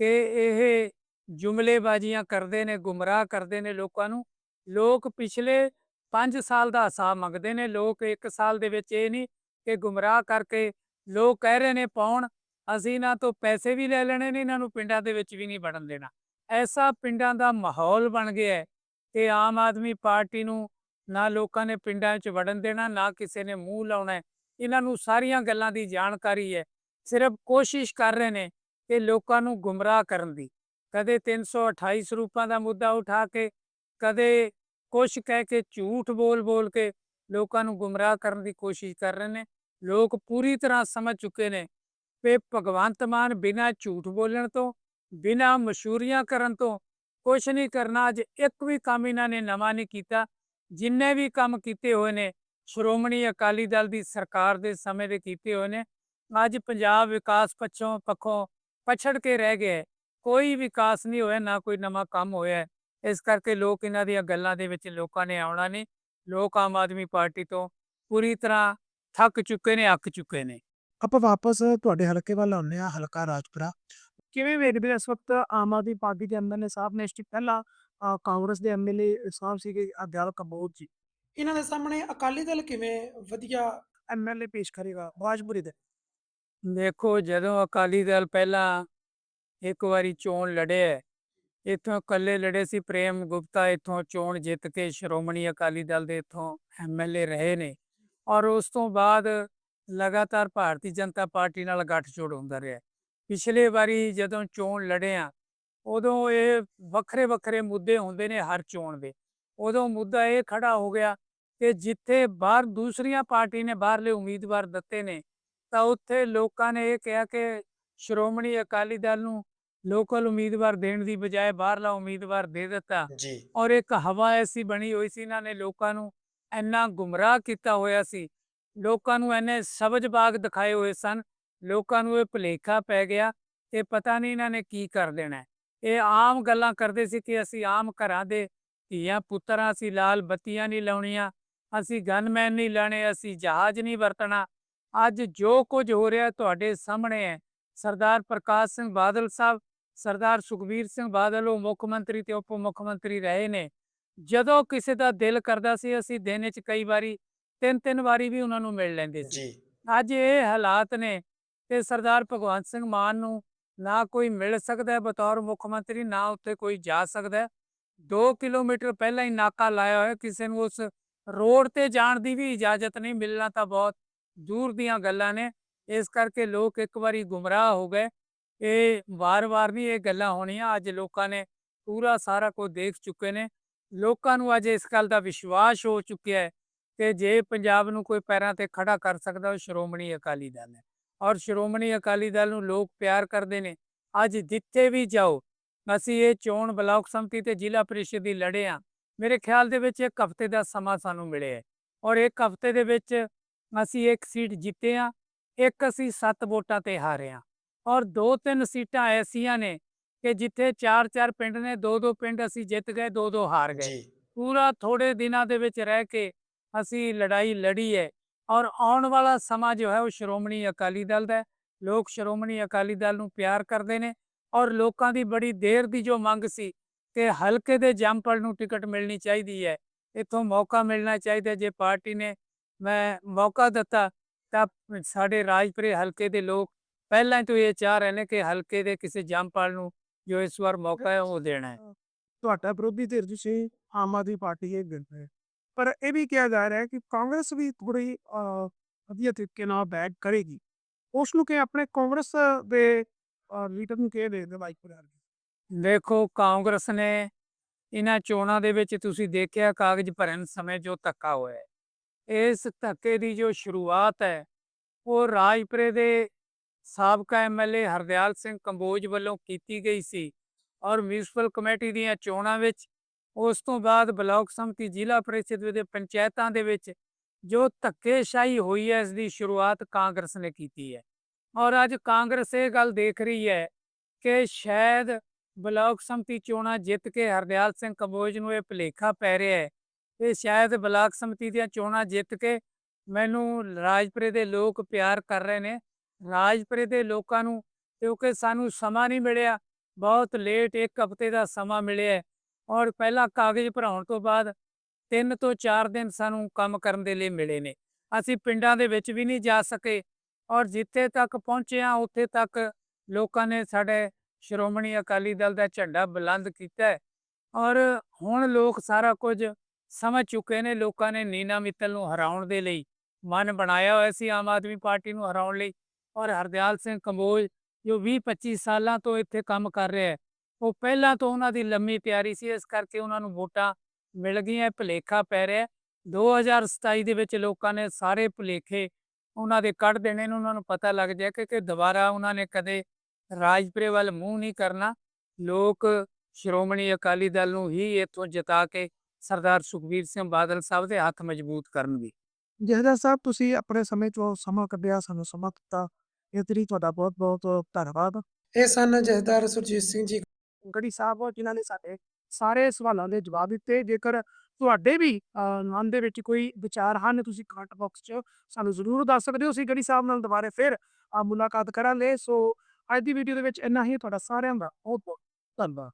ਕਿ ਇਹ ਜੁਮਲੇਬਾਜ਼ੀਆਂ ਕਰਦੇ ਨੇ ਗੁੰਮਰਾਹ ਕਰਦੇ ਨੇ ਲੋਕਾਂ ਨੂੰ ਲੋਕ ਪਿਛਲੇ 5 ਸਾਲ ਦਾ ਹਿਸਾਬ ਮੰਗਦੇ ਨੇ, ਲੋਕ 1 ਸਾਲ ਦੇ ਵਿੱਚ ਇਹ ਨਹੀਂ ਕਿ ਗੁੰਮਰਾਹ ਕਰਕੇ ਲੋਕ ਕਹਿ ਰਹੇ ਨੇ, ਪਾਉਣ, ਅਸੀਂ ਇਹਨਾਂ ਤੋਂ ਪੈਸੇ ਵੀ ਲੈ ਲੈਣੇ ਨੇ, ਇਹਨਾਂ ਨੂੰ ਪਿੰਡਾਂ ਦੇ ਵਿੱਚ ਵੀ ਨਹੀਂ ਵੜਨ ਦੇਣਾ। ਐਸਾ ਪਿੰਡਾਂ ਦਾ ਮਾਹੌਲ ਬਣ ਗਿਆ ਹੈ ਕਿ ਆਮ ਆਦਮੀ ਪਾਰਟੀ ਨੂੰ ਨਾ ਲੋਕਾਂ ਨੇ ਪਿੰਡਾਂ 'ਚ ਵੜਨ ਦੇਣਾ, ਨਾ ਕਿਸੇ ਨੇ ਮੂੰਹ ਲਾਉਣਾ ਇਹਨਾਂ ਨੂੰ ਸਾਰੀਆਂ ਗੱਲਾਂ ਦੀ ਜਾਣਕਾਰੀ ਹੈ। ਸਿਰਫ ਕੋਸ਼ਿਸ਼ ਕਰ ਰਹੇ ਨੇ ਕਿ ਲੋਕਾਂ ਨੂੰ ਗੁੰਮਰਾਹ ਕਰਨ ਦੀ। ਕਦੇ 328 ਸਰੂਪਾਂ ਦਾ ਮੁੱਦਾ ਉਠਾ ਕੇ ਕਦੇ ਕੁਛ ਕਹਿ ਕੇ ਝੂਠ ਬੋਲ ਬੋਲ ਕੇ ਲੋਕਾਂ ਨੂੰ ਗੁੰਮਰਾਹ ਕਰਨ ਦੀ ਕੋਸ਼ਿਸ਼ ਕਰ ਰਹੇ ਨੇ। ਲੋਕ ਪੂਰੀ ਤਰ੍ਹਾਂ ਸਮਝ ਚੁੱਕੇ ਨੇ ਕਿ ਭਗਵੰਤ ਮਾਨ ਬਿਨਾਂ ਝੂਠ ਬੋਲਣ ਤੋਂ, ਬਿਨਾਂ ਮਸ਼ਹੂਰੀਆਂ ਕਰਨ ਤੋਂ ਕੁਛ ਨਹੀਂ ਕਰਨਾ, ਅੱਜ ਇੱਕ ਵੀ ਕੰਮ ਇਹਨਾਂ ਨੇ ਨਵਾਂ ਨਹੀਂ ਕੀਤਾ। ਜਿੰਨੇ ਵੀ ਕੰਮ ਕੀਤੇ ਹੋਏ ਨੇ, ਸ਼੍ਰੋਮਣੀ ਅਕਾਲੀ ਦਲ ਦੀ ਸਰਕਾਰ ਦੇ ਸਮੇਂ ਦੇ ਕੀਤੇ ਹੋਏ ਨੇ, ਅੱਜ ਪੰਜਾਬ ਵਿਕਾਸ ਪੱਛੋਂ ਪੱਖੋਂ ਪਛੜ ਕੇ ਰਹਿ ਗਿਆ ਹੈ। ਕੋਈ ਵਿਕਾਸ ਨਹੀਂ ਹੋਇਆ, ਨਾ ਕੋਈ ਨਵਾਂ ਕੰਮ ਹੋਇਆ ਇਸ ਕਰਕੇ ਲੋਕ ਇਹਨਾਂ ਦੀਆਂ ਗੱਲਾਂ ਦੇ ਵਿੱਚ ਲੋਕਾਂ ਨੇ ਆਉਣਾ ਨਹੀਂ। ਲੋਕ ਆਮ ਆਦਮੀ ਪਾਰਟੀ ਤੋਂ ਪੂਰੀ ਤਰ੍ਹਾਂ ਥੱਕ ਚੁੱਕੇ ਨੇ ਅੱਕ ਚੁੱਕੇ ਨੇ। ਆਪਾਂ ਵਾਪਸ ਤੁਹਾਡੇ ਹਲਕੇ ਵੱਲ ਆਉਂਦੇ ਆ ਹਲਕਾ ਰਾਜਪੁਰਾ। ਕਿਵੇਂ ਵੇਖਦੇ ਹੋ ਇਸ ਵਕਤ ਆਮ ਆਦਮੀ ਪਾਰਟੀ ਦੇ ਐਮਐਲਏ ਸਾਹਿਬ ਨੇ ਇਸ ਤੋਂ ਪਹਿਲਾਂ ਕਾਂਗਰਸ ਦੇ ਐਮਐਲਏ ਸਾਹਿਬ ਸੀਗੇ ਅਦਿਆਲ ਕੰਬੋਜ ਜੀ। ਇਹਨਾਂ ਦੇ ਸਾਹਮਣੇ ਅਕਾਲੀ ਦਲ ਕਿਵੇਂ ਵਧੀਆ ਐਮਐਲਏ ਪੇਸ਼ ਕਰੇਗਾ ਬਾਜਪੁਰੀ ਦੇ। ਦੇਖੋ ਜਦੋਂ ਅਕਾਲੀ ਦਲ ਪਹਿਲਾਂ ਇੱਕ ਵਾਰੀ ਚੋਣ ਲੜਿਆ ਇੱਥੋਂ ਇਕੱਲੇ ਲੜੇ ਸੀ, ਪ੍ਰੇਮ ਗੁਪਤਾ ਇੱਥੋਂ ਚੋਣ ਜਿੱਤ ਕੇ ਸ਼੍ਰੋਮਣੀ ਅਕਾਲੀ ਦਲ ਦੇ ਇੱਥੋਂ ਐਮਐਲਏ ਰਹੇ ਨੇ ਔਰ ਉਸ ਤੋਂ ਬਾਅਦ ਲਗਾਤਾਰ ਭਾਰਤੀ ਜਨਤਾ ਪਾਰਟੀ ਨਾਲ ਗੱਠਜੋੜ ਹੁੰਦਾ ਰਿਹਾ। ਪਿਛਲੇ ਵਾਰੀ ਜਦੋਂ ਚੋਣ ਲੜਿਆ, ਉਦੋਂ ਇਹ ਵੱਖਰੇ ਵੱਖਰੇ ਮੁੱਦੇ ਹੁੰਦੇ ਨੇ ਹਰ ਚੋਣ ਦੇ। ਉਦੋਂ ਮੁੱਦਾ ਇਹ ਖੜਾ ਹੋ ਗਿਆ ਕਿ ਜਿੱਥੇ ਬਾਹਰ ਦੂਸਰੀਆਂ ਪਾਰਟੀ ਨੇ ਬਾਹਰਲੇ ਉਮੀਦਵਾਰ ਦਿੱਤੇ ਨੇ, ਤਾਂ ਉੱਥੇ ਲੋਕਾਂ ਨੇ ਇਹ ਕਿਹਾ ਕਿ ਸ਼੍ਰੋਮਣੀ ਅਕਾਲੀ ਦਲ ਨੂੰ ਲੋਕਲ ਉਮੀਦਵਾਰ ਦੇਣ ਦੀ ਬਜਾਏ ਬਾਹਰਲਾ ਉਮੀਦਵਾਰ ਦੇ ਦਿੱਤਾ ਜੀ ਔਰ ਇੱਕ ਹਵਾ ਐਸੀ ਬਣੀ ਹੋਈ ਸੀ ਇਹਨਾਂ ਨੇ ਲੋਕਾਂ ਨੂੰ ਇੰਨਾ ਗੁੰਮਰਾਹ ਕੀਤਾ ਹੋਇਆ ਸੀ ਲੋਕਾਂ ਨੂੰ ਇੰਨੇ ਸਬਜ਼-ਬਾਗ ਦਿਖਾਏ ਹੋਏ ਸਨ ਲੋਕਾਂ ਨੂੰ ਇਹ ਭੁਲੇਖਾ ਪੈ ਗਿਆ ਕਿ ਪਤਾ ਨਹੀਂ ਇਹਨਾਂ ਨੇ ਕੀ ਕਰ ਦੇਣਾ। ਇਹ ਆਮ ਗੱਲਾਂ ਕਰਦੇ ਸੀ ਕਿ ਅਸੀਂ ਆਮ ਘਰਾਂ ਦੇ ਧੀਆਂ ਪੁੱਤਰਾਂ ਅਸੀਂ ਲਾਲ ਬੱਤੀਆਂ ਨਹੀਂ ਲਾਉਣੀਆਂ ਅਸੀਂ ਗਨਮੈਨ ਨਹੀਂ ਲੈਣੇ ਅਸੀਂ ਜਹਾਜ਼ ਨਹੀਂ ਵਰਤਣਾ ਅੱਜ ਜੋ ਕੁਝ ਹੋ ਰਿਹਾ ਤੁਹਾਡੇ ਸਾਹਮਣੇ ਹੈ ਸਰਦਾਰ ਪ੍ਰਕਾਸ਼ ਸਿੰਘ ਬਾਦਲ ਸਾਹਿਬ ਸਰਦਾਰ ਸੁਖਬੀਰ ਸਿੰਘ ਬਾਦਲ ਉਹ ਮੁੱਖ ਮੰਤਰੀ ਤੇ ਉਪ ਮੁੱਖ ਮੰਤਰੀ ਰਹੇ ਨੇ। ਜਦੋਂ ਕਿਸੇ ਦਾ ਦਿਲ ਕਰਦਾ ਸੀ ਅਸੀਂ ਦਿਨ ਵਿੱਚ ਕਈ ਵਾਰੀ ਤਿੰਨ ਤਿੰਨ ਵਾਰੀ ਵੀ ਉਹਨਾਂ ਨੂੰ ਮਿਲ ਲੈਂਦੇ ਸੀ। ਅੱਜ ਇਹ ਹਾਲਾਤ ਨੇ ਕਿ ਸਰਦਾਰ ਭਗਵੰਤ ਸਿੰਘ ਮਾਨ ਨੂੰ ਨਾ ਕੋਈ ਮਿਲ ਸਕਦਾ ਬਤੌਰ ਮੁੱਖ ਮੰਤਰੀ ਨਾ ਉੱਥੇ ਕੋਈ ਜਾ ਸਕਦਾ ਹੈ। 2 ਕਿਲੋਮੀਟਰ ਪਹਿਲਾਂ ਹੀ ਨਾਕਾ ਲਾਇਆ ਹੋਇਆ ਕਿਸੇ ਨੂੰ ਉਸ ਰੋਡ ਤੇ ਜਾਣ ਦੀ ਵੀ ਇਜਾਜ਼ਤ ਨਹੀਂ ਮਿਲਣਾ ਤਾਂ ਬਹੁਤ ਦੂਰ ਦੀਆਂ ਗੱਲਾਂ ਨੇ। ਇਸ ਕਰਕੇ ਲੋਕ ਇੱਕ ਵਾਰੀ ਗੁੰਮਰਾਹ ਹੋ ਗਏ। ਇਹ ਵਾਰ-ਵਾਰ ਨਹੀਂ ਇਹ ਗੱਲਾਂ ਹੋਣੀਆਂ, ਅੱਜ ਲੋਕਾਂ ਨੇ ਪੂਰਾ ਸਾਰਾ ਕੁਝ ਦੇਖ ਚੁੱਕੇ ਨੇ। ਲੋਕਾਂ ਨੂੰ ਅੱਜ ਇਸ ਗੱਲ ਦਾ ਵਿਸ਼ਵਾਸ ਹੋ ਚੁੱਕਿਆ ਹੈ ਕਿ ਜੇ ਪੰਜਾਬ ਨੂੰ ਕੋਈ ਪੈਰਾਂ ਤੇ ਖੜਾ ਕਰ ਸਕਦਾ, ਉਹ ਸ਼੍ਰੋਮਣੀ ਅਕਾਲੀ ਦਲ ਹੈ। ਔਰ ਸ਼੍ਰੋਮਣੀ ਅਕਾਲੀ ਦਲ ਨੂੰ ਲੋਕ ਪਿਆਰ ਕਰਦੇ ਨੇ। ਅੱਜ ਜਿੱਥੇ ਵੀ ਜਾਓ, ਅਸੀਂ ਇਹ ਚੋਣ ਬਲਾਕ ਸੰਮਤੀ ਤੇ ਜ਼ਿਲ੍ਹਾ ਪ੍ਰੀਸ਼ਦ ਦੀ ਲੜੇ ਆ ਮੇਰੇ ਖਿਆਲ ਦੇ ਵਿੱਚ ਇੱਕ ਹਫ਼ਤੇ ਦਾ ਸਮਾਂ ਸਾਨੂੰ ਮਿਲਿਆ ਔਰ ਇੱਕ ਹਫ਼ਤੇ ਦੇ ਵਿੱਚ ਅਸੀਂ ਇੱਕ ਸੀਟ ਜਿੱਤੇ ਆ ਇੱਕ ਅਸੀਂ ਸੱਤ ਵੋਟਾਂ ਤੇ ਹਾਰੇ ਆ ਔਰ ਦੋ ਤਿੰਨ ਸੀਟਾਂ ਐਸੀਆਂ ਨੇ ਕਿ ਜਿੱਥੇ ਚਾਰ ਚਾਰ ਪਿੰਡ ਨੇ ਦੋ ਦੋ ਪਿੰਡ ਅਸੀਂ ਜਿੱਤ ਗਏ ਦੋ ਦੋ ਹਾਰ ਗਏ। ਪੂਰਾ ਥੋੜੇ ਦਿਨਾਂ ਦੇ ਵਿੱਚ ਰਹਿ ਕੇ ਅਸੀਂ ਲੜਾਈ ਲੜੀ ਹੈ ਔਰ ਆਉਣ ਵਾਲਾ ਸਮਾਂ ਜੋ ਹੈ ਉਹ ਸ਼੍ਰੋਮਣੀ ਅਕਾਲੀ ਦਲ ਦਾ ਲੋਕ ਸ਼੍ਰੋਮਣੀ ਅਕਾਲੀ ਦਲ ਨੂੰ ਪਿਆਰ ਕਰਦੇ ਨੇ ਔਰ ਲੋਕਾਂ ਦੀ ਬੜੀ ਦੇਰ ਦੀ ਜੋ ਮੰਗ ਸੀ ਕਿ ਹਲਕੇ ਦੇ ਜੰਪਲ ਨੂੰ ਟਿਕਟ ਮਿਲਣੀ ਚਾਹੀਦੀ ਹੈ ਇੱਥੋਂ ਮੌਕਾ ਮਿਲਣਾ ਚਾਹੀਦਾ ਜੇ ਪਾਰਟੀ ਨੇ ਮੈਂ ਮੌਕਾ ਦਿੱਤਾ ਤਾਂ ਸਾਡੇ ਰਾਜਪੁਰੇ ਹਲਕੇ ਦੇ ਲੋਕ ਪਹਿਲਾਂ ਤੋਂ ਇਹ ਚਾਹ ਰਹੇ ਨੇ ਕਿ ਹਲਕੇ ਦੇ ਕਿਸੇ ਜੰਪਲ ਨੂੰ ਜੋ ਇਸ ਵਾਰ ਮੌਕਾ ਹੈ ਉਹ ਦੇਣਾ ਹੈ। ਤੁਹਾਡਾ ਵਿਰੋਧੀ ਧਿਰ ਤੁਸੀਂ ਆਮ ਆਦਮੀ ਪਾਰਟੀ ਇਹ ਗਿਣਦੇ ਹੈ ਪਰ ਇਹ ਵੀ ਕਿਹਾ ਜਾ ਰਿਹਾ ਹੈ ਕਿ ਕਾਂਗਰਸ ਵੀ ਥੋੜੀ ਵਧੀਆ ਤਰੀਕੇ ਨਾਲ ਬੈਕ ਕਰੇਗੀ। ਉਸ ਨੂੰ ਕਿ ਆਪਣੇ ਕਾਂਗਰਸ ਦੇ ਲੀਡਰ ਨੂੰ ਕਿਹ ਦੇ ਦੇ ਵਾਈਪੁਰ ਦੇਖੋ ਕਾਂਗਰਸ ਨੇ ਇਹਨਾਂ ਚੋਣਾਂ ਦੇ ਵਿੱਚ ਤੁਸੀਂ ਦੇਖਿਆ ਕਾਗਜ਼ ਭਰਨ ਸਮੇਂ ਜੋ ਧੱਕਾ ਹੋਇਆ ਹੈ। ਇਸ ਧੱਕੇ ਦੀ ਜੋ ਸ਼ੁਰੂਆਤ ਹੈ ਉਹ ਰਾਜਪੁਰੇ ਦੇ ਸਾਬਕਾ ਐਮਐਲਏ ਹਰਦਿਆਲ ਸਿੰਘ ਕੰਬੋਜ ਵੱਲੋਂ ਕੀਤੀ ਗਈ ਸੀ ਔਰ ਮਿਊਨਿਸਪਲ ਕਮੇਟੀ ਦੀਆਂ ਚੋਣਾਂ ਵਿੱਚ ਉਸ ਤੋਂ ਬਾਅਦ ਬਲਾਕ ਸੰਮਤੀ ਜ਼ਿਲ੍ਹਾ ਪਰਿਸ਼ਦ ਦੇ ਪੰਚਾਇਤਾਂ ਦੇ ਵਿੱਚ ਜੋ ਧੱਕੇਸ਼ਾਹੀ ਹੋਈ ਹੈ ਇਸ ਦੀ ਸ਼ੁਰੂਆਤ ਕਾਂਗਰਸ ਨੇ ਕੀਤੀ ਹੈ। ਔਰ ਅੱਜ ਕਾਂਗਰਸ ਇਹ ਗੱਲ ਦੇਖ ਰਹੀ ਹੈ ਕਿ ਸ਼ਾਇਦ ਬਲਾਕ ਸੰਮਤੀ ਚੋਣਾਂ ਜਿੱਤ ਕੇ ਹਰਦਿਆਲ ਸਿੰਘ ਕੰਬੋਜ ਨੂੰ ਇਹ ਭੁਲੇਖਾ ਪੈ ਰਿਹਾ ਹੈ ਇਹ ਸ਼ਾਇਦ ਬਲਾਕ ਸੰਮਤੀ ਦੀਆਂ ਚੋਣਾਂ ਜਿੱਤ ਕੇ ਮੈਨੂੰ ਰਾਜਪੁਰੇ ਦੇ ਲੋਕ ਪਿਆਰ ਕਰ ਰਹੇ ਨੇ ਰਾਜਪੁਰੇ ਦੇ ਲੋਕਾਂ ਨੂੰ ਕਿਉਂਕਿ ਸਾਨੂੰ ਸਮਾਂ ਨਹੀਂ ਮਿਲਿਆ। ਬਹੁਤ ਲੇਟ ਇੱਕ ਹਫ਼ਤੇ ਦਾ ਸਮਾਂ ਮਿਲਿਆ ਔਰ ਪਹਿਲਾਂ ਕਾਗਜ਼ ਭਰਾਉਣ ਤੋਂ ਬਾਅਦ ਤਿੰਨ ਤੋਂ ਚਾਰ ਦਿਨ ਸਾਨੂੰ ਕੰਮ ਕਰਨ ਦੇ ਲਈ ਮਿਲੇ ਨੇ। ਅਸੀਂ ਪਿੰਡਾਂ ਦੇ ਵਿੱਚ ਵੀ ਨਹੀਂ ਜਾ ਸਕੇ ਔਰ ਜਿੱਥੇ ਤੱਕ ਪਹੁੰਚੇ ਹਾਂ, ਉੱਥੇ ਤੱਕ ਲੋਕਾਂ ਨੇ ਸਾਡੇ ਸ਼੍ਰੋਮਣੀ ਅਕਾਲੀ ਦਲ ਦਾ ਝੰਡਾ ਬੁਲੰਦ ਕੀਤਾ ਹੈ ਔਰ ਹੁਣ ਲੋਕ ਸਾਰਾ ਕੁਝ ਸਮਝ ਚੁੱਕੇ ਨੇ। ਲੋਕਾਂ ਨੇ ਨੀਨਾ ਮਿੱਤਲ ਨੂੰ ਹਰਾਉਣ ਦੇ ਲਈ ਮਨ ਬਣਾਇਆ ਹੋਇਆ ਸੀ, ਆਮ ਆਦਮੀ ਪਾਰਟੀ ਨੂੰ ਹਰਾਉਣ ਲਈ। ਔਰ ਹਰਦਿਆਲ ਸਿੰਘ ਕੰਬੋਜ, ਜੋ 20 25 ਸਾਲਾਂ ਤੋਂ ਇੱਥੇ ਕੰਮ ਕਰ ਰਿਹਾ ਹੈ, ਉਹ ਪਹਿਲਾਂ ਤੋਂ ਉਹਨਾਂ ਦੀ ਲੰਮੀ ਤਿਆਰੀ ਸੀ, ਇਸ ਕਰਕੇ ਉਹਨਾਂ ਨੂੰ ਵੋਟਾਂ ਮਿਲ ਗਈਆਂ, ਭੁਲੇਖਾ ਪੈ ਰਿਹਾ ਹੈ। 2027 ਦੇ ਵਿੱਚ ਲੋਕਾਂ ਨੇ ਸਾਰੇ ਭੁਲੇਖੇ ਉਹਨਾਂ ਦੇ ਕੱਢ ਦੇਣੇ ਨੇ ਉਹਨਾਂ ਨੂੰ ਪਤਾ ਲੱਗ ਜਾਏ ਕਿ ਕਿ ਦੁਬਾਰਾ ਉਹਨਾਂ ਨੇ ਕਦੇ ਰਾਜਪੁਰੇ ਵੱਲ ਮੂੰਹ ਨਹੀਂ ਕਰਨਾ। ਲੋਕ ਸ਼੍ਰੋਮਣੀ ਅਕਾਲੀ ਦਲ ਨੂੰ ਹੀ ਇੱਥੋਂ ਜਿਤਾ ਕੇ ਸਰਦਾਰ ਸੁਖਬੀਰ ਸਿੰਘ ਬਾਦਲ ਸਾਹਿਬ ਦੇ ਹੱਥ ਮਜ਼ਬੂਤ ਕਰਨਗੇ। ਜਹਦਾ ਸਾਹਿਬ, ਤੁਸੀਂ ਆਪਣੇ ਸਮੇਂ ਚੋਂ ਸਮਾਂ ਕੱਢਿਆ, ਸਾਨੂੰ ਸਮਾਂ ਦਿੱਤਾ। ਇਸ ਲਈ ਤੁਹਾਡਾ ਬਹੁਤ ਬਹੁਤ ਧੰਨਵਾਦ। ਇਹ ਸਨ ਜਥੇਦਾਰ ਸੁਰਜੀਤ ਸਿੰਘ ਜੀ। ਗੜੀ ਸਾਹਿਬ ਜਿਨ੍ਹਾਂ ਨੇ ਸਾਡੇ ਸਾਰੇ ਸਵਾਲਾਂ ਦੇ ਜਵਾਬ ਦਿੱਤੇ। ਜੇਕਰ ਤੁਹਾਡੇ ਵੀ ਮਨ ਦੇ ਵਿੱਚ ਕੋਈ ਵਿਚਾਰ ਹਨ ਤੁਸੀਂ ਕਮੈਂਟ ਬਾਕਸ 'ਚ ਸਾਨੂੰ ਜ਼ਰੂਰ ਦੱਸ ਸਕਦੇ ਹੋ। ਅਸੀਂ ਗੜੀ ਸਾਹਿਬ ਨਾਲ ਦੁਬਾਰਾ ਫਿਰ ਮੁਲਾਕਾਤ ਕਰਾਂਗੇ। ਸੋ ਅੱਜ ਦੀ ਵੀਡੀਓ ਦੇ ਵਿੱਚ ਇੰਨਾ ਹੀ। ਤੁਹਾਡਾ ਸਾਰਿਆਂ ਦਾ ਬਹੁਤ ਬਹੁਤ ਧੰਨਵਾਦ।